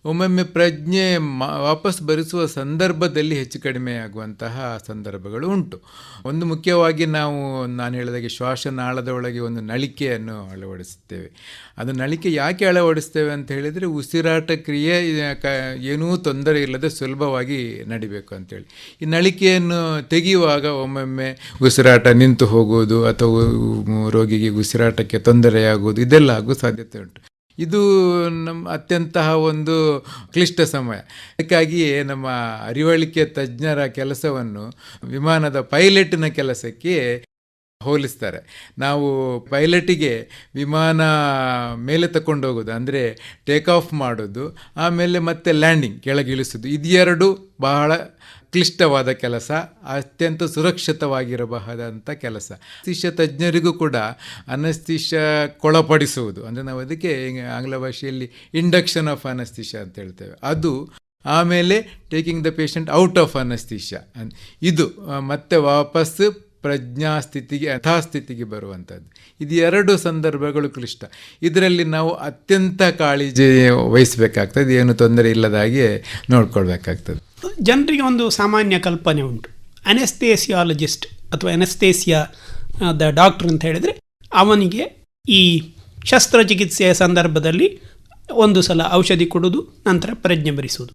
ಒಮ್ಮೊಮ್ಮೆ ಪ್ರಜ್ಞೆ ವಾಪಸ್ ಭರಿಸುವ ಸಂದರ್ಭದಲ್ಲಿ ಹೆಚ್ಚು ಕಡಿಮೆ ಆಗುವಂತಹ ಸಂದರ್ಭಗಳು ಉಂಟು. ಒಂದು ಮುಖ್ಯವಾಗಿ ನಾವು, ನಾನು ಹೇಳಿದಾಗೆ ಶ್ವಾಸನಾಳದ ಒಳಗೆ ಒಂದು ನಳಿಕೆಯನ್ನು ಅಳವಡಿಸುತ್ತೇವೆ. ಅದು ನಳಿಕೆ ಯಾಕೆ ಅಳವಡಿಸ್ತೇವೆ ಅಂತ ಹೇಳಿದರೆ ಉಸಿರಾಟ ಕ್ರಿಯೆ ಏನೂ ತೊಂದರೆ ಇಲ್ಲದೆ ಸುಲಭವಾಗಿ ನಡಿಬೇಕು ಅಂತೇಳಿ. ಈ ನಳಿಕೆಯನ್ನು ತೆಗೆಯುವಾಗ ಒಮ್ಮೊಮ್ಮೆ ಉಸಿರಾಟ ನಿಂತು ಹೋಗುವುದು ಅಥವಾ ರೋಗಿಗೆ ಉಸಿರಾಟಕ್ಕೆ ತೊಂದರೆಯಾಗುವುದು ಇದೆಲ್ಲ ಆಗುವ ಸಾಧ್ಯತೆ ಉಂಟು. ಇದು ನಮ್ಮ ಅತ್ಯಂತ ಒಂದು ಕ್ಲಿಷ್ಟ ಸಮಯ. ಅದಕ್ಕಾಗಿ ನಮ್ಮ ಅರಿವಳಿಕೆ ತಜ್ಞರ ಕೆಲಸವನ್ನು ವಿಮಾನದ ಪೈಲಟ್ನ ಕೆಲಸಕ್ಕೆ ಹೋಲಿಸ್ತಾರೆ. ನಾವು ಪೈಲಟಿಗೆ ವಿಮಾನ ಮೇಲೆ ತಕೊಂಡು ಹೋಗೋದು, ಅಂದರೆ ಟೇಕ್ ಆಫ್ ಮಾಡೋದು, ಆಮೇಲೆ ಮತ್ತೆ ಲ್ಯಾಂಡಿಂಗ್ ಕೆಳಗಿಳಿಸೋದು ಇದೆರಡು ಬಹಳ ಕ್ಲಿಷ್ಟವಾದ ಕೆಲಸ, ಅತ್ಯಂತ ಸುರಕ್ಷಿತವಾಗಿರಬಹುದಂಥ ಕೆಲಸ. ಅನಸ್ತೀಶ ತಜ್ಞರಿಗೂ ಕೂಡ ಅನಸ್ತೀಶ ಕೊಳಪಡಿಸುವುದು. ಅಂದರೆ ನಾವು ಅದಕ್ಕೆ ಆಂಗ್ಲ ಭಾಷೆಯಲ್ಲಿ ಇಂಡಕ್ಷನ್ ಆಫ್ ಅನಸ್ತೀಶ ಅಂತ ಹೇಳ್ತೇವೆ. ಅದು ಆಮೇಲೆ taking the patient out of anaesthesia ಇದು ಮತ್ತೆ ವಾಪಸ್ ಪ್ರಜ್ಞಾಸ್ಥಿತಿಗೆ, ಯಥಾಸ್ಥಿತಿಗೆ ಬರುವಂಥದ್ದು. ಇದು ಎರಡು ಸಂದರ್ಭಗಳು ಕ್ಲಿಷ್ಟ. ಇದರಲ್ಲಿ ನಾವು ಅತ್ಯಂತ ಕಾಳಜಿ ವಹಿಸಬೇಕಾಗ್ತದೆ. ಏನು ತೊಂದರೆ ಇಲ್ಲದ ಹಾಗೆ ನೋಡ್ಕೊಳ್ಬೇಕಾಗ್ತದೆ. ಜನರಿಗೆ ಒಂದು ಸಾಮಾನ್ಯ ಕಲ್ಪನೆ ಉಂಟು. ಅನೆಸ್ತೇಸಿಯಾಲಜಿಸ್ಟ್ ಅಥವಾ ಅನೆಸ್ತೇಸಿಯಾದ ದ ಡಾಕ್ಟರ್ ಅಂತ ಹೇಳಿದರೆ ಅವನಿಗೆ ಈ ಶಸ್ತ್ರಚಿಕಿತ್ಸೆಯ ಸಂದರ್ಭದಲ್ಲಿ ಒಂದು ಸಲ ಔಷಧಿ ಕೊಡೋದು, ನಂತರ ಪ್ರಜ್ಞೆ ಭರಿಸುವುದು.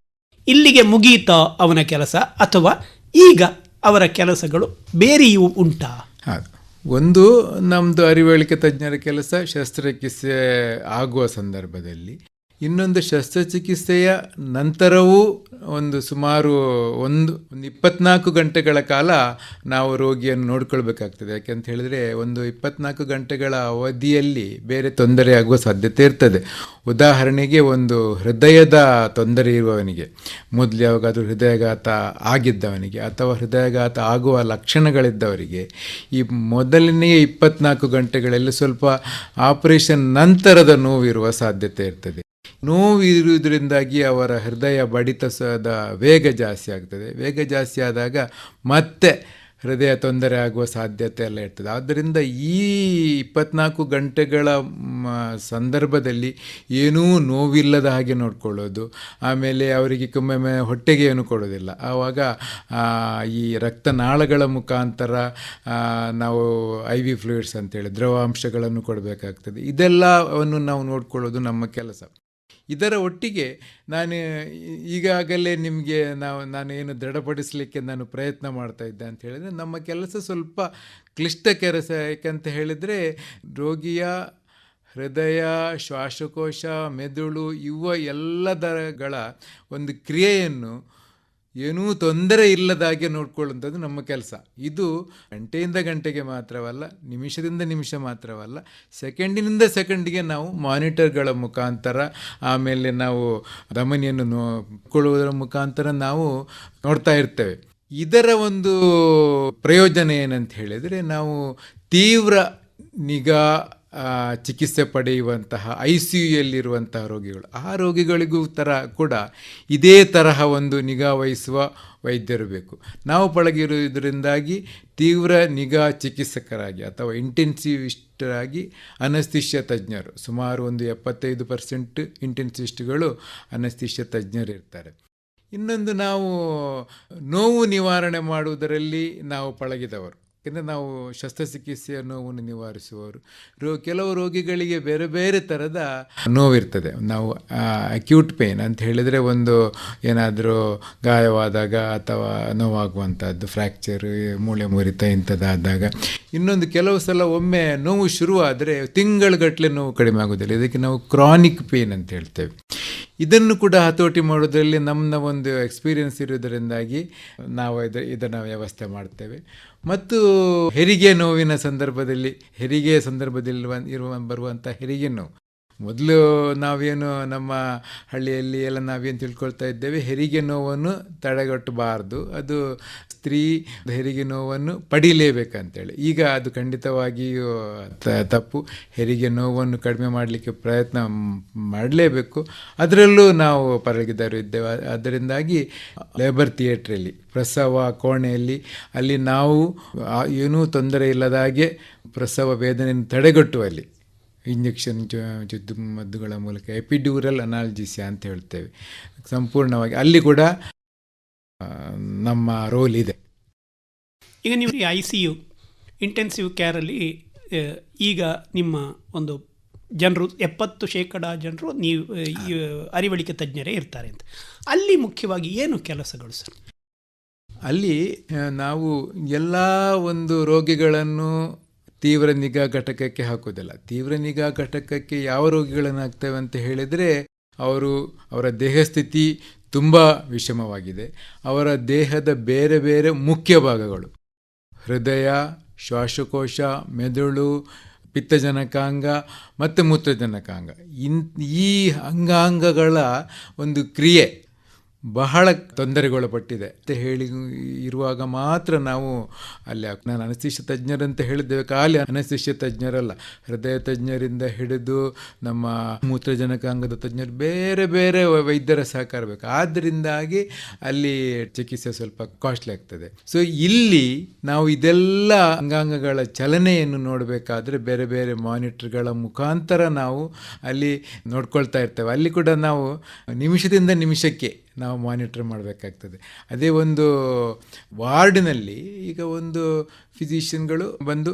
ಇಲ್ಲಿಗೆ ಮುಗಿಯಿತಾ ಅವನ ಕೆಲಸ ಅಥವಾ ಈಗ ಅವರ ಕೆಲಸಗಳು ಬೇರೆಯೂ ಉಂಟಾ? ಒಂದು ನಮ್ಮದು ಅರಿವಳಿಕೆ ತಜ್ಞರ ಕೆಲಸ ಶಸ್ತ್ರಚಿಕಿತ್ಸೆ ಆಗುವ ಸಂದರ್ಭದಲ್ಲಿ ಇನ್ನೊಂದು ಶಸ್ತ್ರಚಿಕಿತ್ಸೆಯ ನಂತರವೂ ಒಂದು ಸುಮಾರು ಒಂದು ಒಂದು ಇಪ್ಪತ್ನಾಲ್ಕು ಗಂಟೆಗಳ ಕಾಲ ನಾವು ರೋಗಿಯನ್ನು ನೋಡ್ಕೊಳ್ಬೇಕಾಗ್ತದೆ. ಯಾಕೆಂತ ಹೇಳಿದರೆ ಒಂದು ಇಪ್ಪತ್ನಾಲ್ಕು ಗಂಟೆಗಳ ಅವಧಿಯಲ್ಲಿ ಬೇರೆ ತೊಂದರೆ ಆಗುವ ಸಾಧ್ಯತೆ ಇರ್ತದೆ. ಉದಾಹರಣೆಗೆ ಒಂದು ಹೃದಯದ ತೊಂದರೆ ಇರುವವನಿಗೆ, ಮೊದಲು ಯಾವಾಗಾದರೂ ಹೃದಯಾಘಾತ ಆಗಿದ್ದವನಿಗೆ ಅಥವಾ ಹೃದಯಾಘಾತ ಆಗುವ ಲಕ್ಷಣಗಳಿದ್ದವರಿಗೆ, ಈ ಮೊದಲನೆಯ ಇಪ್ಪತ್ನಾಲ್ಕು ಗಂಟೆಗಳಲ್ಲಿ ಸ್ವಲ್ಪ ಆಪರೇಷನ್ ನಂತರದ ನೋವಿರುವ ಸಾಧ್ಯತೆ ಇರ್ತದೆ. ನೋವು ಇರುವುದರಿಂದಾಗಿ ಅವರ ಹೃದಯ ಬಡಿತದ ವೇಗ ಜಾಸ್ತಿ ಆಗ್ತದೆ. ವೇಗ ಜಾಸ್ತಿ ಆದಾಗ ಮತ್ತೆ ಹೃದಯ ತೊಂದರೆ ಆಗುವ ಸಾಧ್ಯತೆ ಎಲ್ಲ ಇರ್ತದೆ. ಆದ್ದರಿಂದ ಈ ಇಪ್ಪತ್ನಾಲ್ಕು ಗಂಟೆಗಳ ಸಂದರ್ಭದಲ್ಲಿ ಏನೂ ನೋವಿಲ್ಲದ ಹಾಗೆ ನೋಡ್ಕೊಳ್ಳೋದು. ಆಮೇಲೆ ಅವರಿಗೆ ಒಮ್ಮೊಮ್ಮೆ ಹೊಟ್ಟೆಗೆ ಏನು ಕೊಡೋದಿಲ್ಲ. ಆವಾಗ ಈ ರಕ್ತನಾಳಗಳ ಮುಖಾಂತರ ನಾವು ಐ ವಿ ಫ್ಲೂಯಿಡ್ಸ್ ಅಂತೇಳಿ ದ್ರವಾಂಶಗಳನ್ನು ಕೊಡಬೇಕಾಗ್ತದೆ. ಇದೆಲ್ಲವನ್ನು ನಾವು ನೋಡ್ಕೊಳ್ಳೋದು ನಮ್ಮ ಕೆಲಸ. ಇದರ ಒಟ್ಟಿಗೆ ನಾನು ಈಗಾಗಲೇ ನಿಮಗೆ ನಾವು, ನಾನು ಏನು ದೃಢಪಡಿಸಲಿಕ್ಕೆ ನಾನು ಪ್ರಯತ್ನ ಮಾಡ್ತಾ ಇದ್ದೆ ಅಂತ ಹೇಳಿದರೆ, ನಮ್ಮ ಕೆಲಸ ಸ್ವಲ್ಪ ಕ್ಲಿಷ್ಟ ಕೆಲಸ. ಯಾಕಂತ ಹೇಳಿದರೆ, ರೋಗಿಯ ಹೃದಯ, ಶ್ವಾಸಕೋಶ, ಮೆದುಳು, ಇವ ಎಲ್ಲದರಗಳ ಒಂದು ಕ್ರಿಯೆಯನ್ನು ಏನೂ ತೊಂದರೆ ಇಲ್ಲದಾಗೆ ನೋಡ್ಕೊಳ್ಳುವಂಥದ್ದು ನಮ್ಮ ಕೆಲಸ. ಇದು ಗಂಟೆಯಿಂದ ಗಂಟೆಗೆ ಮಾತ್ರವಲ್ಲ, ನಿಮಿಷದಿಂದ ನಿಮಿಷ ಮಾತ್ರವಲ್ಲ, ಸೆಕೆಂಡಿನಿಂದ ಸೆಕೆಂಡಿಗೆ ನಾವು ಮಾನಿಟರ್ಗಳ ಮುಖಾಂತರ, ಆಮೇಲೆ ನಾವು ರಮಣಿಯನ್ನು ನೋಡ್ಕೊಳ್ಳುವುದರ ಮುಖಾಂತರ ನಾವು ನೋಡ್ತಾ ಇರ್ತೇವೆ. ಇದರ ಒಂದು ಪ್ರಯೋಜನ ಏನಂತ ಹೇಳಿದರೆ ನಾವು ತೀವ್ರ ನಿಗಾ ಚಿಕಿತ್ಸೆ ಪಡೆಯುವಂತಹ ಐ ಸಿ ಯುಯಲ್ಲಿರುವಂತಹ ರೋಗಿಗಳು. ಆ ರೋಗಿಗಳಿಗೂ ಥರ ಕೂಡ ಇದೇ ತರಹ ಒಂದು ನಿಗಾ ವಹಿಸುವ ವೈದ್ಯರು ಬೇಕು. ನಾವು ಪಳಗಿರುವುದರಿಂದಾಗಿ ತೀವ್ರ ನಿಗಾ ಚಿಕಿತ್ಸಕರಾಗಿ ಅಥವಾ ಇಂಟೆನ್ಸಿವಿಸ್ಟರಾಗಿ ಅನಸ್ತಿಷ್ಯ ತಜ್ಞರು, ಸುಮಾರು ಒಂದು ಎಪ್ಪತ್ತೈದು ಪರ್ಸೆಂಟ್ ಇಂಟೆನ್ಸಿವಿಸ್ಟ್ಗಳು ಅನಸ್ತಿಷ್ಯ ತಜ್ಞರು ಇರ್ತಾರೆ. ಇನ್ನೊಂದು ನಾವು ನೋವು ನಿವಾರಣೆ ಮಾಡುವುದರಲ್ಲಿ ನಾವು ಪಳಗಿದವರು. ಯಾಕೆಂದರೆ ನಾವು ಶಸ್ತ್ರಚಿಕಿತ್ಸೆಯ ನೋವನ್ನು ನಿವಾರಿಸುವವರು. ರೋ, ಕೆಲವು ರೋಗಿಗಳಿಗೆ ಬೇರೆ ಬೇರೆ ಥರದ ನೋವಿರ್ತದೆ. ನಾವು ಅಕ್ಯೂಟ್ ಪೇನ್ ಅಂತ ಹೇಳಿದರೆ ಒಂದು ಏನಾದರೂ ಗಾಯವಾದಾಗ ಅಥವಾ ನೋವಾಗುವಂಥದ್ದು ಫ್ರ್ಯಾಕ್ಚರ್ ಮೂಳೆ ಮುರಿತ ಇಂಥದ್ದಾದಾಗ. ಇನ್ನೊಂದು ಕೆಲವು ಸಲ ಒಮ್ಮೆ ನೋವು ಶುರುವಾದರೆ ತಿಂಗಳುಗಟ್ಟಲೆ ನೋವು ಕಡಿಮೆ ಆಗೋದಿಲ್ಲ ಇದಕ್ಕೆ ನಾವು ಕ್ರಾನಿಕ್ ಪೇನ್ ಅಂತ ಹೇಳ್ತೇವೆ. ಇದನ್ನು ಕೂಡ ಹತೋಟಿ ಮಾಡೋದರಲ್ಲಿ ನಮ್ಮ ಒಂದು ಎಕ್ಸ್ಪೀರಿಯನ್ಸ್ ಇರೋದರಿಂದಾಗಿ ನಾವು ಇದು, ಇದನ್ನು ವ್ಯವಸ್ಥೆ ಮಾಡ್ತೇವೆ. ಮತ್ತು ಹೆರಿಗೆ ನೋವಿನ ಸಂದರ್ಭದಲ್ಲಿ ಹೆರಿಗೆ ಸಂದರ್ಭದಲ್ಲಿ ಇರುವ ಬರುವಂಥ ಹೆರಿಗೆ ನೋವು. ಮೊದಲು ನಾವೇನು ನಮ್ಮ ಹಳ್ಳಿಯಲ್ಲಿ ಎಲ್ಲ ನಾವೇನು ತಿಳ್ಕೊಳ್ತಾ ಇದ್ದೇವೆ, ಹೆರಿಗೆ ನೋವನ್ನು ತಡೆಗಟ್ಟಬಾರ್ದು. ಅದು ಸ್ತ್ರೀ ಹೆರಿಗೆ ನೋವನ್ನು ಪಡೀಲೇಬೇಕಂತೇಳಿ. ಈಗ ಅದು ಖಂಡಿತವಾಗಿಯೂ ತಪ್ಪು. ಹೆರಿಗೆ ನೋವನ್ನು ಕಡಿಮೆ ಮಾಡಲಿಕ್ಕೆ ಪ್ರಯತ್ನ ಮಾಡಲೇಬೇಕು. ಅದರಲ್ಲೂ ನಾವು ಪರಗಿದರು ಇದ್ದೇವೆ. ಅದರಿಂದಾಗಿ ಲೇಬರ್ ಥಿಯೇಟ್ರಲ್ಲಿ ಪ್ರಸವ ಕೋಣೆಯಲ್ಲಿ, ಅಲ್ಲಿ ನಾವು ಏನೂ ತೊಂದರೆ ಇಲ್ಲದ ಹಾಗೆ ಪ್ರಸವ ವೇದನೆಯನ್ನು ತಡೆಗಟ್ಟುವಲ್ಲಿ ಇಂಜೆಕ್ಷನ್ ಜೊತೆ ಮದ್ದುಗಳ ಮೂಲಕ ಎಪಿಡ್ಯೂರಲ್ ಅನಾಲ್ಜಿಸಿಯಾ ಅಂತ ಹೇಳ್ತೇವೆ. ಸಂಪೂರ್ಣವಾಗಿ ಅಲ್ಲಿ ಕೂಡ ನಮ್ಮ ರೋಲ್ ಇದೆ. ಈಗ ನೀವು ಐ ಸಿ ಯು ಇಂಟೆನ್ಸಿವ್ ಕೇರಲ್ಲಿ ಈಗ ನಿಮ್ಮ ಒಂದು ಜನರು ಎಪ್ಪತ್ತು ಶೇಕಡ ಜನರು ನೀವು ಅರಿವಳಿಕೆ ತಜ್ಞರೇ ಇರ್ತಾರೆ ಅಂತ. ಅಲ್ಲಿ ಮುಖ್ಯವಾಗಿ ಏನು ಕೆಲಸಗಳು ಸರ್? ಅಲ್ಲಿ ನಾವು ಎಲ್ಲ ಒಂದು ರೋಗಿಗಳನ್ನು ತೀವ್ರ ನಿಗಾ ಘಟಕಕ್ಕೆ ಹಾಕೋದಿಲ್ಲ ತೀವ್ರ ನಿಗಾ ಘಟಕಕ್ಕೆ ಯಾವ ರೋಗಿಗಳನ್ನು ಹಾಕ್ತೇವೆ ಅಂತ ಹೇಳಿದರೆ ಅವರು ಅವರ ದೇಹಸ್ಥಿತಿ ತುಂಬ ವಿಷಮವಾಗಿದೆ. ಅವರ ದೇಹದ ಬೇರೆ ಬೇರೆ ಮುಖ್ಯ ಭಾಗಗಳು ಹೃದಯ, ಶ್ವಾಸಕೋಶ, ಮೆದುಳು, ಪಿತ್ತಜನಕಾಂಗ ಮತ್ತು ಮೂತ್ರಜನಕಾಂಗ. ಇನ್ ಈ ಅಂಗಾಂಗಗಳ ಒಂದು ಕ್ರಿಯೆ ಬಹಳ ತೊಂದರೆಗೊಳಪಟ್ಟಿದೆ ಅಂತ ಹೇಳಿ ಇರುವಾಗ ಮಾತ್ರ ನಾವು ಅಲ್ಲಿ ನಾನು ಅನಸ್ತಿಷ್ಯ ತಜ್ಞರಂತ ಹೇಳಿದ್ದೇವೆ. ಖಾಲಿ ಅನಸ್ತಿಷ್ಯ ತಜ್ಞರಲ್ಲ. ಹೃದಯ ತಜ್ಞರಿಂದ ಹಿಡಿದು ನಮ್ಮ ಮೂತ್ರಜನಕಾಂಗದ ತಜ್ಞರು ಬೇರೆ ಬೇರೆ ವೈದ್ಯರ ಸಹಕಾರ ಬೇಕು. ಆದ್ದರಿಂದಾಗಿ ಅಲ್ಲಿ ಚಿಕಿತ್ಸೆ ಸ್ವಲ್ಪ ಕಾಸ್ಟ್ಲಿ ಆಗ್ತದೆ. ಸೊ ಇಲ್ಲಿ ನಾವು ಇದೆಲ್ಲ ಅಂಗಾಂಗಗಳ ಚಲನೆಯನ್ನು ನೋಡಬೇಕಾದ್ರೆ ಬೇರೆ ಬೇರೆ ಮಾನಿಟರ್ಗಳ ಮುಖಾಂತರ ನಾವು ಅಲ್ಲಿ ನೋಡ್ಕೊಳ್ತಾ ಇರ್ತೇವೆ. ಅಲ್ಲಿ ಕೂಡ ನಾವು ನಿಮಿಷದಿಂದ ನಿಮಿಷಕ್ಕೆ ನಾವು ಮಾನಿಟರ್ ಮಾಡಬೇಕಾಗ್ತದೆ. ಅದೇ ಒಂದು ವಾರ್ಡ್ನಲ್ಲಿ ಈಗ ಒಂದು ಫಿಸಿಷಿಯನ್ಗಳು ಬಂದು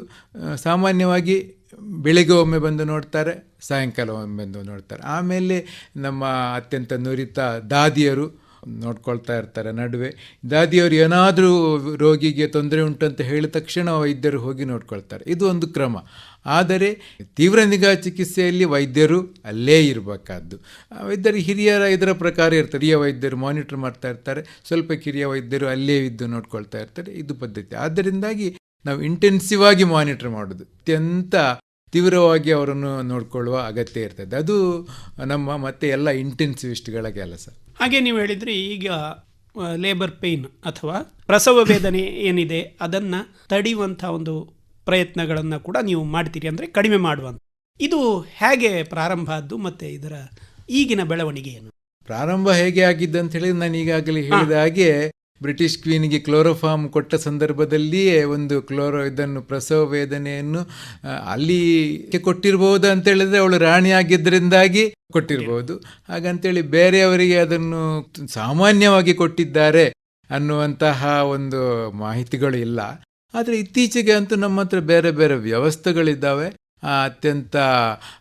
ಸಾಮಾನ್ಯವಾಗಿ ಬೆಳಿಗ್ಗೆ ಒಮ್ಮೆ ಬಂದು ನೋಡ್ತಾರೆ, ಸಾಯಂಕಾಲ ಒಮ್ಮೆ ಬಂದು ನೋಡ್ತಾರೆ. ಆಮೇಲೆ ನಮ್ಮ ಅತ್ಯಂತ ನುರಿತ ದಾದಿಯರು ನೋಡ್ಕೊಳ್ತಾ ಇರ್ತಾರೆ ನಡುವೆ. ದಾದಿಯವರು ಏನಾದರೂ ರೋಗಿಗೆ ತೊಂದರೆ ಉಂಟು ಅಂತ ಹೇಳಿದ ತಕ್ಷಣ ವೈದ್ಯರು ಹೋಗಿ ನೋಡ್ಕೊಳ್ತಾರೆ. ಇದು ಒಂದು ಕ್ರಮ. ಆದರೆ ತೀವ್ರ ನಿಗಾ ಚಿಕಿತ್ಸೆಯಲ್ಲಿ ವೈದ್ಯರು ಅಲ್ಲೇ ಇರಬೇಕಾದ್ದು. ವೈದ್ಯರು ಹಿರಿಯರ ಇದರ ಪ್ರಕಾರ ಇರ್ತಾರೆ ಹಿರಿಯ ವೈದ್ಯರು ಮಾನಿಟರ್ ಮಾಡ್ತಾ ಇರ್ತಾರೆ. ಸ್ವಲ್ಪ ಕಿರಿಯ ವೈದ್ಯರು ಅಲ್ಲೇ ಇದ್ದು ನೋಡ್ಕೊಳ್ತಾ ಇರ್ತಾರೆ. ಇದು ಪದ್ಧತಿ. ಆದ್ದರಿಂದಾಗಿ ನಾವು ಇಂಟೆನ್ಸಿವ್ ಆಗಿ ಮಾನಿಟರ್ ಮಾಡೋದು ಅತ್ಯಂತ ತೀವ್ರವಾಗಿ ಅವರನ್ನು ನೋಡಿಕೊಳ್ಳುವ ಅಗತ್ಯ ಇರ್ತದೆ. ಅದು ನಮ್ಮ ಮತ್ತೆ ಎಲ್ಲ ಇಂಟೆನ್ಸಿವಿಸ್ಟ್ಗಳ ಕೆಲಸ. ಹಾಗೆ ನೀವು ಹೇಳಿದ್ರಿ ಈಗ ಲೇಬರ್ ಪೇಯ್ನ್ ಅಥವಾ ಪ್ರಸವ ವೇದನೆ ಏನಿದೆ ಅದನ್ನು ತಡೆಯುವಂಥ ಒಂದು ಪ್ರಯತ್ನಗಳನ್ನು ಕೂಡ ನೀವು ಮಾಡ್ತೀರಿ ಅಂದರೆ ಕಡಿಮೆ ಮಾಡುವಂಥ ಇದು ಹೇಗೆ ಪ್ರಾರಂಭ ಆದ್ದು ಮತ್ತು ಇದರ ಈಗಿನ ಬೆಳವಣಿಗೆ ಏನು? ಪ್ರಾರಂಭ ಹೇಗೆ ಆಗಿದ್ದು ಅಂತ ಹೇಳಿದ್ರೆ ನಾನು ಈಗಾಗಲೇ ಹೇಳಿದ ಹಾಗೆ ಬ್ರಿಟಿಷ್ ಕ್ವೀನ್ಗೆ ಕ್ಲೋರೋಫಾರ್ಮ್ ಕೊಟ್ಟ ಸಂದರ್ಭದಲ್ಲಿಯೇ ಒಂದು ಕ್ಲೋರೋ, ಇದನ್ನು ಪ್ರಸವ ವೇದನೆಯನ್ನು ಅಲ್ಲಿಗೆ ಅಲ್ಲಿ ಕೊಟ್ಟಿರ್ಬೋದು ಅಂತ ಹೇಳಿದ್ರೆ ಅವಳು ರಾಣಿಯಾಗಿದ್ದರಿಂದಾಗಿ ಕೊಟ್ಟಿರಬಹುದು ಹಾಗಂತೇಳಿ ಬೇರೆಯವರಿಗೆ ಅದನ್ನು ಸಾಮಾನ್ಯವಾಗಿ ಕೊಟ್ಟಿದ್ದಾರೆ ಅನ್ನುವಂತಹ ಒಂದು ಮಾಹಿತಿಗಳು ಇಲ್ಲ. ಆದರೆ ಇತ್ತೀಚೆಗೆ ಅಂತೂ ನಮ್ಮ ಬೇರೆ ಬೇರೆ ವ್ಯವಸ್ಥೆಗಳಿದ್ದಾವೆ. ಅತ್ಯಂತ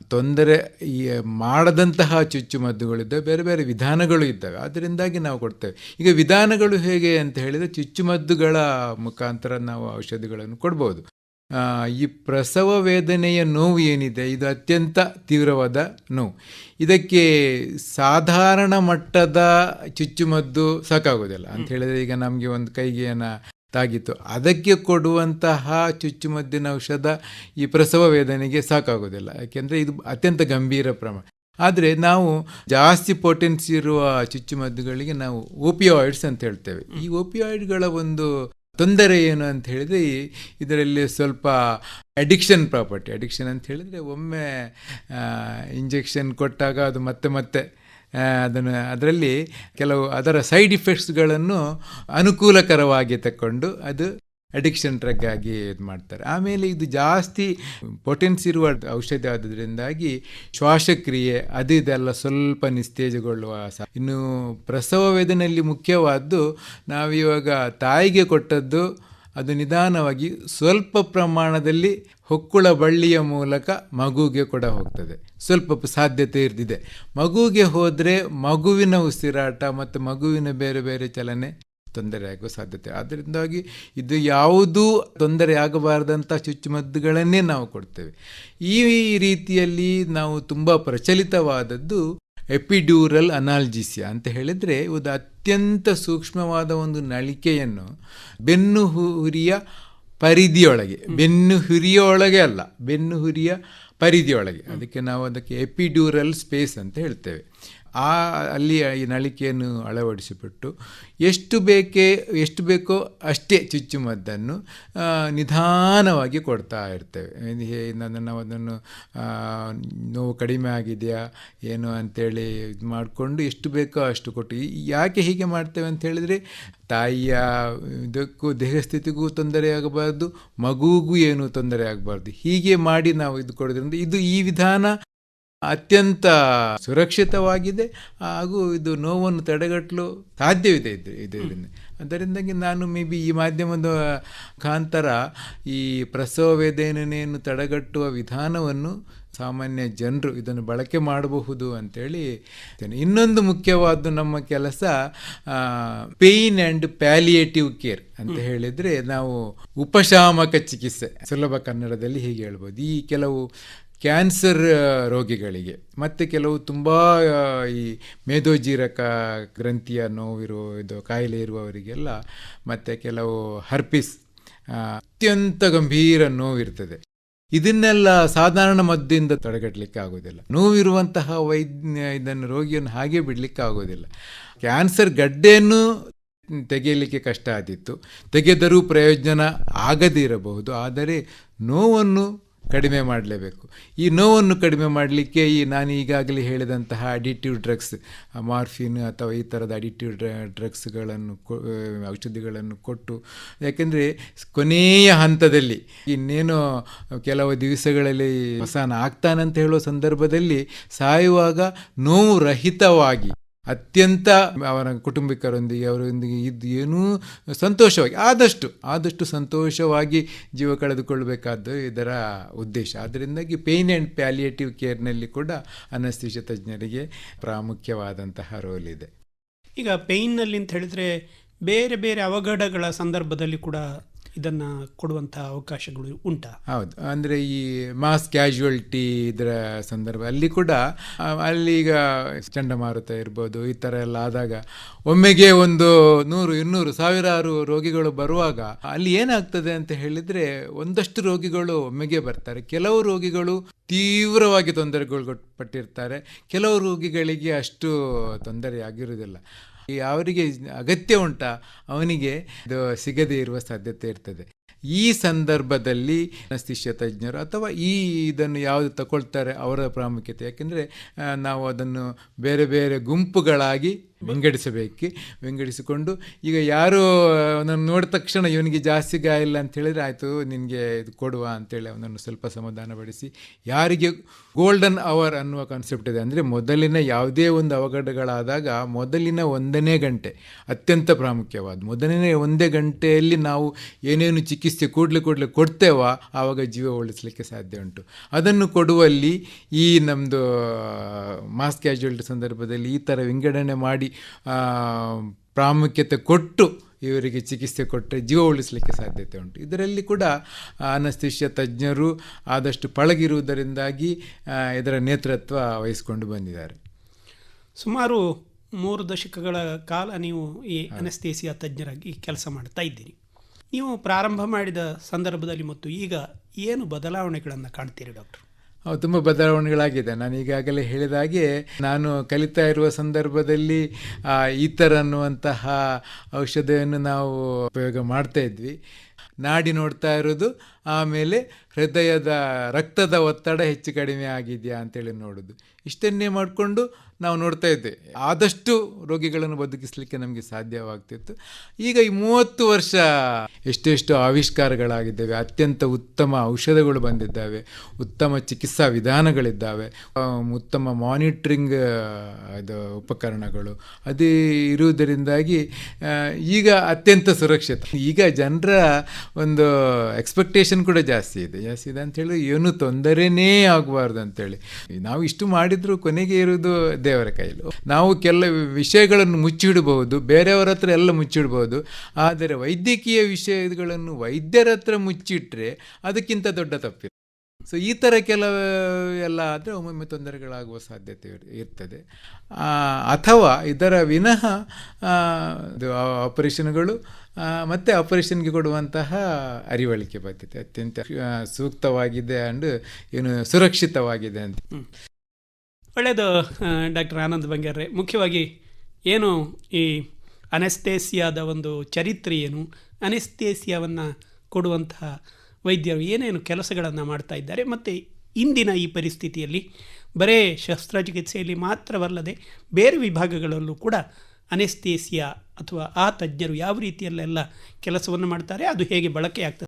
ತೊಂದರೆ ಈ ಮಾಡದಂತಹ ಚುಚ್ಚುಮದ್ದುಗಳಿದ್ದಾವೆ ಬೇರೆ ಬೇರೆ ವಿಧಾನಗಳು ಇದ್ದಾವೆ ಅದರಿಂದಾಗಿ ನಾವು ಕೊಡ್ತೇವೆ. ಈಗ ವಿಧಾನಗಳು ಹೇಗೆ ಅಂತ ಹೇಳಿದರೆ ಚುಚ್ಚುಮದ್ದುಗಳ ಮುಖಾಂತರ ನಾವು ಔಷಧಿಗಳನ್ನು ಕೊಡ್ಬೋದು. ಈ ಪ್ರಸವ ವೇದನೆಯ ನೋವು ಏನಿದೆ? ಇದು ಅತ್ಯಂತ ತೀವ್ರವಾದ ನೋವು. ಇದಕ್ಕೆ ಸಾಧಾರಣ ಮಟ್ಟದ ಚುಚ್ಚುಮದ್ದು ಸಾಕಾಗೋದಿಲ್ಲ. ಅಂತ ಹೇಳಿದರೆ ಈಗ ನಮಗೆ ಒಂದು ಕೈಗೆ ಏನ ತಾಗಿತ್ತು ಅದಕ್ಕೆ ಕೊಡುವಂತಹ ಚುಚ್ಚುಮದ್ದಿನ ಔಷಧ ಈ ಪ್ರಸವ ವೇದನೆಗೆ ಸಾಕಾಗೋದಿಲ್ಲ. ಯಾಕೆಂದರೆ ಇದು ಅತ್ಯಂತ ಗಂಭೀರ ಪ್ರಮಾಣ. ಆದರೆ ನಾವು ಜಾಸ್ತಿ ಪೊಟೆನ್ಸಿ ಇರುವ ಚುಚ್ಚುಮದ್ದುಗಳಿಗೆ ನಾವು ಓಪಿಯಾಯ್ಡ್ಸ್ ಅಂತ ಹೇಳ್ತೇವೆ. ಈ ಓಪಿಯಾಯ್ಡ್ಗಳ ಒಂದು ತೊಂದರೆ ಏನು ಅಂತ ಹೇಳಿದರೆ ಇದರಲ್ಲಿ ಸ್ವಲ್ಪ ಅಡಿಕ್ಷನ್ ಪ್ರಾಪರ್ಟಿ ಅಡಿಕ್ಷನ್ ಅಂತ ಹೇಳಿದರೆ ಒಮ್ಮೆ ಇಂಜೆಕ್ಷನ್ ಕೊಟ್ಟಾಗ ಅದು ಮತ್ತೆ ಮತ್ತೆ ಅದನ್ನು ಅದರಲ್ಲಿ ಕೆಲವು ಅದರ ಸೈಡ್ ಇಫೆಕ್ಟ್ಸ್ಗಳನ್ನು ಅನುಕೂಲಕರವಾಗಿ ತಕ್ಕೊಂಡು ಅದು ಅಡಿಕ್ಷನ್ ಡ್ರಗ್ ಆಗಿ ಇದು ಮಾಡ್ತಾರೆ. ಆಮೇಲೆ ಇದು ಜಾಸ್ತಿ ಪೊಟೆನ್ಸ್ ಇರುವ ಔಷಧಿ ಆದ್ದರಿಂದಾಗಿ ಶ್ವಾಸಕ್ರಿಯೆ ಅದು ಇದೆಲ್ಲ ಸ್ವಲ್ಪ ನಿಸ್ತೇಜಗೊಳ್ಳುವ ಇನ್ನು ಪ್ರಸವ ವೇದನೆಯಲ್ಲಿ ಮುಖ್ಯವಾದ್ದು ನಾವಿವಾಗ ತಾಯಿಗೆ ಕೊಟ್ಟದ್ದು ಅದು ನಿಧಾನವಾಗಿ ಸ್ವಲ್ಪ ಪ್ರಮಾಣದಲ್ಲಿ ಹೊಕ್ಕುಳ ಬಳ್ಳಿಯ ಮೂಲಕ ಮಗುಗೆ ಕೂಡ ಹೋಗ್ತದೆ. ಸ್ವಲ್ಪ ಸಾಧ್ಯತೆ ಇರ್ತಿದೆ ಮಗುವಿಗೆ ಹೋದರೆ ಮಗುವಿನ ಉಸಿರಾಟ ಮತ್ತು ಮಗುವಿನ ಬೇರೆ ಬೇರೆ ಚಲನೆ ತೊಂದರೆ ಆಗುವ ಸಾಧ್ಯತೆ. ಅದರಿಂದಾಗಿ ಇದು ಯಾವುದೂ ತೊಂದರೆ ಆಗಬಾರ್ದಂಥ ಚುಚ್ಚುಮದ್ದುಗಳನ್ನೇ ನಾವು ಕೊಡ್ತೇವೆ. ಈ ರೀತಿಯಲ್ಲಿ ನಾವು ತುಂಬ ಪ್ರಚಲಿತವಾದದ್ದು ಎಪಿಡ್ಯೂರಲ್ ಅನಾಲ್ಜಿಸಿಯಾ ಅಂತ ಹೇಳಿದರೆ ಒಂದು ಅತ್ಯಂತ ಸೂಕ್ಷ್ಮವಾದ ಒಂದು ನಳಿಕೆಯನ್ನು ಬೆನ್ನು ಹುರಿಯ ಪರಿಧಿಯೊಳಗೆ ಬೆನ್ನು ಹುರಿಯೊಳಗೆ ಅಲ್ಲ ಬೆನ್ನು ಹುರಿಯ ಪರಿಧಿಯೊಳಗೆ. ಅದಕ್ಕೆ ನಾವು ಅದಕ್ಕೆ ಎಪಿಡ್ಯೂರಲ್ ಸ್ಪೇಸ್ ಅಂತ ಹೇಳ್ತೇವೆ. ಆ, ಅಲ್ಲಿ ಈ ನಳಿಕೆಯನ್ನು ಅಳವಡಿಸಿಬಿಟ್ಟು ಎಷ್ಟು ಬೇಕೇ, ಎಷ್ಟು ಬೇಕೋ ಅಷ್ಟೇ ಚುಚ್ಚುಮದ್ದನ್ನು ನಿಧಾನವಾಗಿ ಕೊಡ್ತಾ ಇರ್ತೇವೆ. ನಾವು ಅದನ್ನು ನೋವು ಕಡಿಮೆ ಆಗಿದೆಯಾ, ಏನು ಅಂತೇಳಿ ಇದು ಮಾಡಿಕೊಂಡು ಎಷ್ಟು ಬೇಕೋ ಅಷ್ಟು ಕೊಟ್ಟು ಯಾಕೆ ಹೀಗೆ ಮಾಡ್ತೇವೆ ಅಂತ ಹೇಳಿದರೆ, ತಾಯಿಯ ಇದಕ್ಕೂ ದೇಹ ಸ್ಥಿತಿಗೂ ತೊಂದರೆ ಆಗಬಾರ್ದು ಮಗುವಿಗೂ ಏನು ತೊಂದರೆ ಆಗಬಾರ್ದು. ಹೀಗೆ ಮಾಡಿ ನಾವು ಇದು ಕೊಡೋದ್ರಿಂದ ಇದು ಈ ವಿಧಾನ ಅತ್ಯಂತ ಸುರಕ್ಷಿತವಾಗಿದೆ ಹಾಗೂ ಇದು ನೋವನ್ನು ತಡೆಗಟ್ಟಲು ಸಾಧ್ಯವಿದೆ ಇದು ಇದರಿಂದ ಅದರಿಂದಾಗಿ ನಾನು ಮೇ ಬಿ ಈ ಮಾಧ್ಯಮದ ಮುಖಾಂತರ ಈ ಪ್ರಸವ ವೇದನೆಯನ್ನು ತಡೆಗಟ್ಟುವ ವಿಧಾನವನ್ನು ಸಾಮಾನ್ಯ ಜನರು ಇದನ್ನು ಬಳಕೆ ಮಾಡಬಹುದು ಅಂತೇಳಿ. ಇನ್ನೊಂದು ಮುಖ್ಯವಾದ ನಮ್ಮ ಕೆಲಸ ಪೇಯ್ನ್ ಆ್ಯಂಡ್ ಪ್ಯಾಲಿಯೇಟಿವ್ ಕೇರ್ ಅಂತ ಹೇಳಿದರೆ ನಾವು ಉಪಶಾಮಕ ಚಿಕಿತ್ಸೆ ಸುಲಭ ಕನ್ನಡದಲ್ಲಿ ಹೀಗೆ ಹೇಳ್ಬೋದು. ಈ ಕೆಲವು ಕ್ಯಾನ್ಸರ್ ರೋಗಿಗಳಿಗೆ. ಮತ್ತು ಕೆಲವು ತುಂಬ ಈ ಮೇದೋಜೀರಕ ಗ್ರಂಥಿಯ ನೋವಿರೋ, ಇದು ಕಾಯಿಲೆ ಇರುವವರಿಗೆಲ್ಲ ಮತ್ತು ಕೆಲವು ಹರ್ಪಿಸ್ ಅತ್ಯಂತ ಗಂಭೀರ ನೋವಿರ್ತದೆ. ಇದನ್ನೆಲ್ಲ ಸಾಧಾರಣ ಮದ್ದಿಂದ ತಡೆಗಟ್ಟಲಿಕ್ಕೆ ಆಗೋದಿಲ್ಲ. ನೋವಿರುವಂತಹ ವೈದ್ಯ, ಇದನ್ನು ರೋಗಿಯನ್ನು ಹಾಗೆ ಬಿಡಲಿಕ್ಕೆ ಆಗೋದಿಲ್ಲ. ಕ್ಯಾನ್ಸರ್ ಗಡ್ಡೆಯನ್ನು ತೆಗೆಯಲಿಕ್ಕೆ ಕಷ್ಟ ಆದಿತ್ತು. ತೆಗೆದರೂ ಪ್ರಯೋಜನ ಆಗದಿರಬಹುದು ಆದರೆ ನೋವನ್ನು ಕಡಿಮೆ ಮಾಡಲೇಬೇಕು. ಈ ನೋವನ್ನು ಕಡಿಮೆ ಮಾಡಲಿಕ್ಕೆ ಈ ನಾನು ಈಗಾಗಲೇ ಹೇಳಿದಂತಹ ಅಡಿಟಿವ್ ಡ್ರಗ್ಸ್ ಮಾರ್ಫಿನ್ ಅಥವಾ ಈ ಥರದ ಅಡಿಟಿವ್ ಡ್ರಗ್ಸ್ಗಳನ್ನು ಔಷಧಿಗಳನ್ನು ಕೊಟ್ಟು, ಯಾಕೆಂದರೆ ಕೊನೆಯ ಹಂತದಲ್ಲಿ ಇನ್ನೇನು ಕೆಲವು ದಿವಸಗಳಲ್ಲಿ ಹೊಸನ ಆಗ್ತಾನಂತ ಹೇಳೋ ಸಂದರ್ಭದಲ್ಲಿ ಸಾಯುವಾಗ ನೋವು ರಹಿತವಾಗಿ ಅತ್ಯಂತ ಅವರ ಕುಟುಂಬಿಕರೊಂದಿಗೆ ಅವರೊಂದಿಗೆ ಇದ್ದು ಏನೂ ಸಂತೋಷವಾಗಿ, ಆದಷ್ಟು ಆದಷ್ಟು ಸಂತೋಷವಾಗಿ ಜೀವ ಕಳೆದುಕೊಳ್ಳಬೇಕಾದ್ದು ಇದರ ಉದ್ದೇಶ. ಅದರಿಂದಾಗಿ ಪೇಯ್ನ್ ಆ್ಯಂಡ್ ಪ್ಯಾಲಿಯೇಟಿವ್ ಕೇರ್ನಲ್ಲಿ ಕೂಡ ಅನಸ್ತಿಷ ತಜ್ಞರಿಗೆ ಪ್ರಾಮುಖ್ಯವಾದಂತಹ ರೋಲ್ ಇದೆ. ಈಗ ಪೇಯ್ನಲ್ಲಿ ಅಂತ ಹೇಳಿದರೆ ಬೇರೆ ಬೇರೆ ಅವಘಡಗಳ ಸಂದರ್ಭದಲ್ಲಿ ಕೂಡ ಇದನ್ನು ಕೊಡುವಂಥ ಅವಕಾಶಗಳು ಉಂಟಾ. ಹೌದು. ಅಂದರೆ ಈ ಮಾಸ್ ಕ್ಯಾಶುವಲ್ಟಿ ಇದರ ಸಂದರ್ಭ, ಅಲ್ಲಿ ಕೂಡ ಅಲ್ಲಿ ಈಗ ಚಂಡಮಾರುತ ಇರ್ಬೋದು, ಈ ಥರ ಎಲ್ಲ ಆದಾಗ ಒಮ್ಮೆಗೆ ಒಂದು ನೂರು, ಇನ್ನೂರು, ಸಾವಿರಾರು ರೋಗಿಗಳು ಬರುವಾಗ ಅಲ್ಲಿ ಏನಾಗ್ತದೆ ಅಂತ ಹೇಳಿದರೆ ಒಂದಷ್ಟು ರೋಗಿಗಳು ಒಮ್ಮೆಗೆ ಬರ್ತಾರೆ. ಕೆಲವು ರೋಗಿಗಳು ತೀವ್ರವಾಗಿ ತೊಂದರೆಗಳು ಪಟ್ಟಿರ್ತಾರೆ ಕೆಲವು ರೋಗಿಗಳಿಗೆ ಅಷ್ಟು ತೊಂದರೆ ಆಗಿರುವುದಿಲ್ಲ ಅವರಿಗೆ ಅಗತ್ಯ ಉಂಟ, ಅವನಿಗೆ ಇದು ಸಿಗದೇ ಇರುವ ಸಾಧ್ಯತೆ ಇರ್ತದೆ. ಈ ಸಂದರ್ಭದಲ್ಲಿ ಅನಸ್ತಿಷ್ಯ ತಜ್ಞರು ಅಥವಾ ಈ ಇದನ್ನು ಯಾವುದು ತಗೊಳ್ತಾರೆ ಅವರ ಪ್ರಾಮುಖ್ಯತೆ? ಯಾಕೆಂದರೆ ನಾವು ಅದನ್ನು ಬೇರೆ ಬೇರೆ ಗುಂಪುಗಳಾಗಿ ವಿಂಗಡಿಸಬೇಕು. ವಿಂಗಡಿಸಿಕೊಂಡು ಈಗ ಯಾರು, ಅವನನ್ನು ನೋಡಿದ ತಕ್ಷಣ ಇವನಿಗೆ ಜಾಸ್ತಿ ಗಾಯ ಇಲ್ಲ ಅಂತ ಹೇಳಿದ್ರೆ ಆಯಿತು, ನಿನಗೆ ಇದು ಕೊಡುವ ಅಂತೇಳಿ ಅವನನ್ನು ಸ್ವಲ್ಪ ಸಮಾಧಾನಪಡಿಸಿ. ಯಾರಿಗೆ ಗೋಲ್ಡನ್ ಅವರ್ ಅನ್ನುವ ಕಾನ್ಸೆಪ್ಟ್ ಇದೆ. ಅಂದರೆ ಮೊದಲಿನ ಯಾವುದೇ ಒಂದು ಅವಘಡಗಳಾದಾಗ ಮೊದಲಿನ ಒಂದನೇ ಗಂಟೆ ಅತ್ಯಂತ ಪ್ರಾಮುಖ್ಯವಾದ. ಮೊದಲನೇ ಒಂದೇ ಗಂಟೆಯಲ್ಲಿ ನಾವು ಏನೇನು ಚಿಕಿತ್ಸೆ ಕೂಡಲೇ ಕೂಡಲೇ ಕೊಡ್ತೇವ ಆವಾಗ ಜೀವ ಉಳಿಸಲಿಕ್ಕೆ ಸಾಧ್ಯ ಉಂಟು. ಅದನ್ನು ಕೊಡುವಲ್ಲಿ ಈ ನಮ್ಮದು ಮಾಸ್ ಕ್ಯಾಶುವಲ್ಟಿ ಸಂದರ್ಭದಲ್ಲಿ ಈ ಥರ ವಿಂಗಡಣೆ ಮಾಡಿ ಪ್ರಾಮುಖ್ಯತೆ ಕೊಟ್ಟು ಇವರಿಗೆ ಚಿಕಿತ್ಸೆ ಕೊಟ್ಟರೆ ಜೀವ ಉಳಿಸಲಿಕ್ಕೆ ಸಾಧ್ಯತೆ ಉಂಟು. ಇದರಲ್ಲಿ ಕೂಡ ಅನಸ್ತಿಷ್ಯ ತಜ್ಞರು ಆದಷ್ಟು ಪಳಗಿರುವುದರಿಂದಾಗಿ ಇದರ ನೇತೃತ್ವ ವಹಿಸಿಕೊಂಡು ಬಂದಿದ್ದಾರೆ. ಸುಮಾರು ಮೂರು ದಶಕಗಳ ಕಾಲ ನೀವು ಈ ಅನಸ್ತೇಸಿಯಾ ತಜ್ಞರಾಗಿ ಕೆಲಸ ಮಾಡ್ತಾ ಇದ್ದೀರಿ. ನೀವು ಪ್ರಾರಂಭ ಮಾಡಿದ ಸಂದರ್ಭದಲ್ಲಿ ಮತ್ತು ಈಗ ಏನು ಬದಲಾವಣೆಗಳನ್ನು ಕಾಣ್ತೀರಿ ಡಾಕ್ಟರ್? ತುಂಬ ಬದಲಾವಣೆಗಳಾಗಿದೆ. ನಾನು ಈಗಾಗಲೇ ಹೇಳಿದ ಹಾಗೆ ನಾನು ಕಲಿತಾ ಇರುವ ಸಂದರ್ಭದಲ್ಲಿ ಈತರ ಅನ್ನುವಂತಹ ಔಷಧಿಯನ್ನು ನಾವು ಉಪಯೋಗ ಮಾಡ್ತಾ ಇದ್ವಿ. ನಾಡಿ ನೋಡ್ತಾ ಇರೋದು, ಆಮೇಲೆ ಹೃದಯದ ರಕ್ತದ ಒತ್ತಡ ಹೆಚ್ಚು ಕಡಿಮೆ ಆಗಿದೆಯಾ ಅಂತೇಳಿ ನೋಡೋದು. ಇಷ್ಟನ್ನೇ ಮಾಡಿಕೊಂಡು ನಾವು ನೋಡ್ತಾ ಇದ್ದೆ. ಆದಷ್ಟು ರೋಗಿಗಳನ್ನು ಬದುಕಿಸಲಿಕ್ಕೆ ನಮಗೆ ಸಾಧ್ಯವಾಗ್ತಿತ್ತು. ಈಗ ಈ ಮೂವತ್ತು ವರ್ಷ ಎಷ್ಟೆಷ್ಟು ಆವಿಷ್ಕಾರಗಳಾಗಿದ್ದಾವೆ, ಅತ್ಯಂತ ಉತ್ತಮ ಔಷಧಗಳು ಬಂದಿದ್ದಾವೆ, ಉತ್ತಮ ಚಿಕಿತ್ಸಾ ವಿಧಾನಗಳಿದ್ದಾವೆ ಉತ್ತಮ ಮಾನಿಟ್ರಿಂಗ್ ಇದು ಉಪಕರಣಗಳು. ಅದೇ ಇರುವುದರಿಂದಾಗಿ ಈಗ ಅತ್ಯಂತ ಸುರಕ್ಷಿತ. ಈಗ ಜನರ ಒಂದು ಎಕ್ಸ್ಪೆಕ್ಟೇಷನ್ ಕೂಡ ಜಾಸ್ತಿ ಇದೆ. ಜಾಸ್ತಿ ಇದೆ ಅಂತೇಳಿ ಏನು ತೊಂದರೆನೇ ಆಗಬಾರ್ದು ಅಂತೇಳಿ. ನಾವು ಇಷ್ಟು ಮಾಡಿದರೂ ಕೊನೆಗೆ ಇರುವುದು ದೇವರ ಕೈಯಲ್ಲಿ ನಾವು ಕೆಲವು ವಿಷಯಗಳನ್ನು ಮುಚ್ಚಿಡಬಹುದು, ಬೇರೆಯವರ ಹತ್ರ ಎಲ್ಲ ಮುಚ್ಚಿಡಬಹುದು, ಆದರೆ ವೈದ್ಯಕೀಯ ವಿಷಯಗಳನ್ನು ವೈದ್ಯರ ಹತ್ರ ಮುಚ್ಚಿಟ್ರೆ ಅದಕ್ಕಿಂತ ದೊಡ್ಡ ತಪ್ಪಿಲ್ಲ. ಸೊ ಈ ಥರ ಕೆಲವು ಎಲ್ಲ ಆದರೆ ಒಮ್ಮೊಮ್ಮೆ ತೊಂದರೆಗಳಾಗುವ ಸಾಧ್ಯತೆ ಇರ್- ಇರ್ತದೆ ಅಥವಾ ಇದರ ವಿನಃ ಇದು ಆಪರೇಷನ್ಗಳು ಮತ್ತು ಆಪರೇಷನ್ಗೆ ಕೊಡುವಂತಹ ಅರಿವಳಿಕೆ ಪದ್ಧತಿ ಅತ್ಯಂತ ಸೂಕ್ತವಾಗಿದೆ ಆ್ಯಂಡ್ ಏನು ಸುರಕ್ಷಿತವಾಗಿದೆ ಅಂತ. ಒಳ್ಳೆಯದು ಡಾಕ್ಟರ್ ಆನಂದ್ ಬಂಗಾರ್ರೆ. ಮುಖ್ಯವಾಗಿ ಏನು ಈ ಅನೆಸ್ತೇಸಿಯಾದ ಒಂದು ಚರಿತ್ರೆ ಏನು? ಅನೆಸ್ತೇಸಿಯಾವನ್ನು ಕೊಡುವಂತಹ ವೈದ್ಯರು ಏನೇನು ಕೆಲಸಗಳನ್ನು ಮಾಡ್ತಾ ಇದ್ದಾರೆ? ಮತ್ತು ಇಂದಿನ ಈ ಪರಿಸ್ಥಿತಿಯಲ್ಲಿ ಬರೇ ಶಸ್ತ್ರಚಿಕಿತ್ಸೆಯಲ್ಲಿ ಮಾತ್ರವಲ್ಲದೆ ಬೇರೆ ವಿಭಾಗಗಳಲ್ಲೂ ಕೂಡ ಅನೆಸ್ತೇಸಿಯಾ ಅಥವಾ ಆ ತಜ್ಞರು ಯಾವ ರೀತಿಯಲ್ಲೆಲ್ಲ ಕೆಲಸವನ್ನು ಮಾಡ್ತಾರೆ? ಅದು ಹೇಗೆ ಬಳಕೆ ಆಗ್ತದೆ?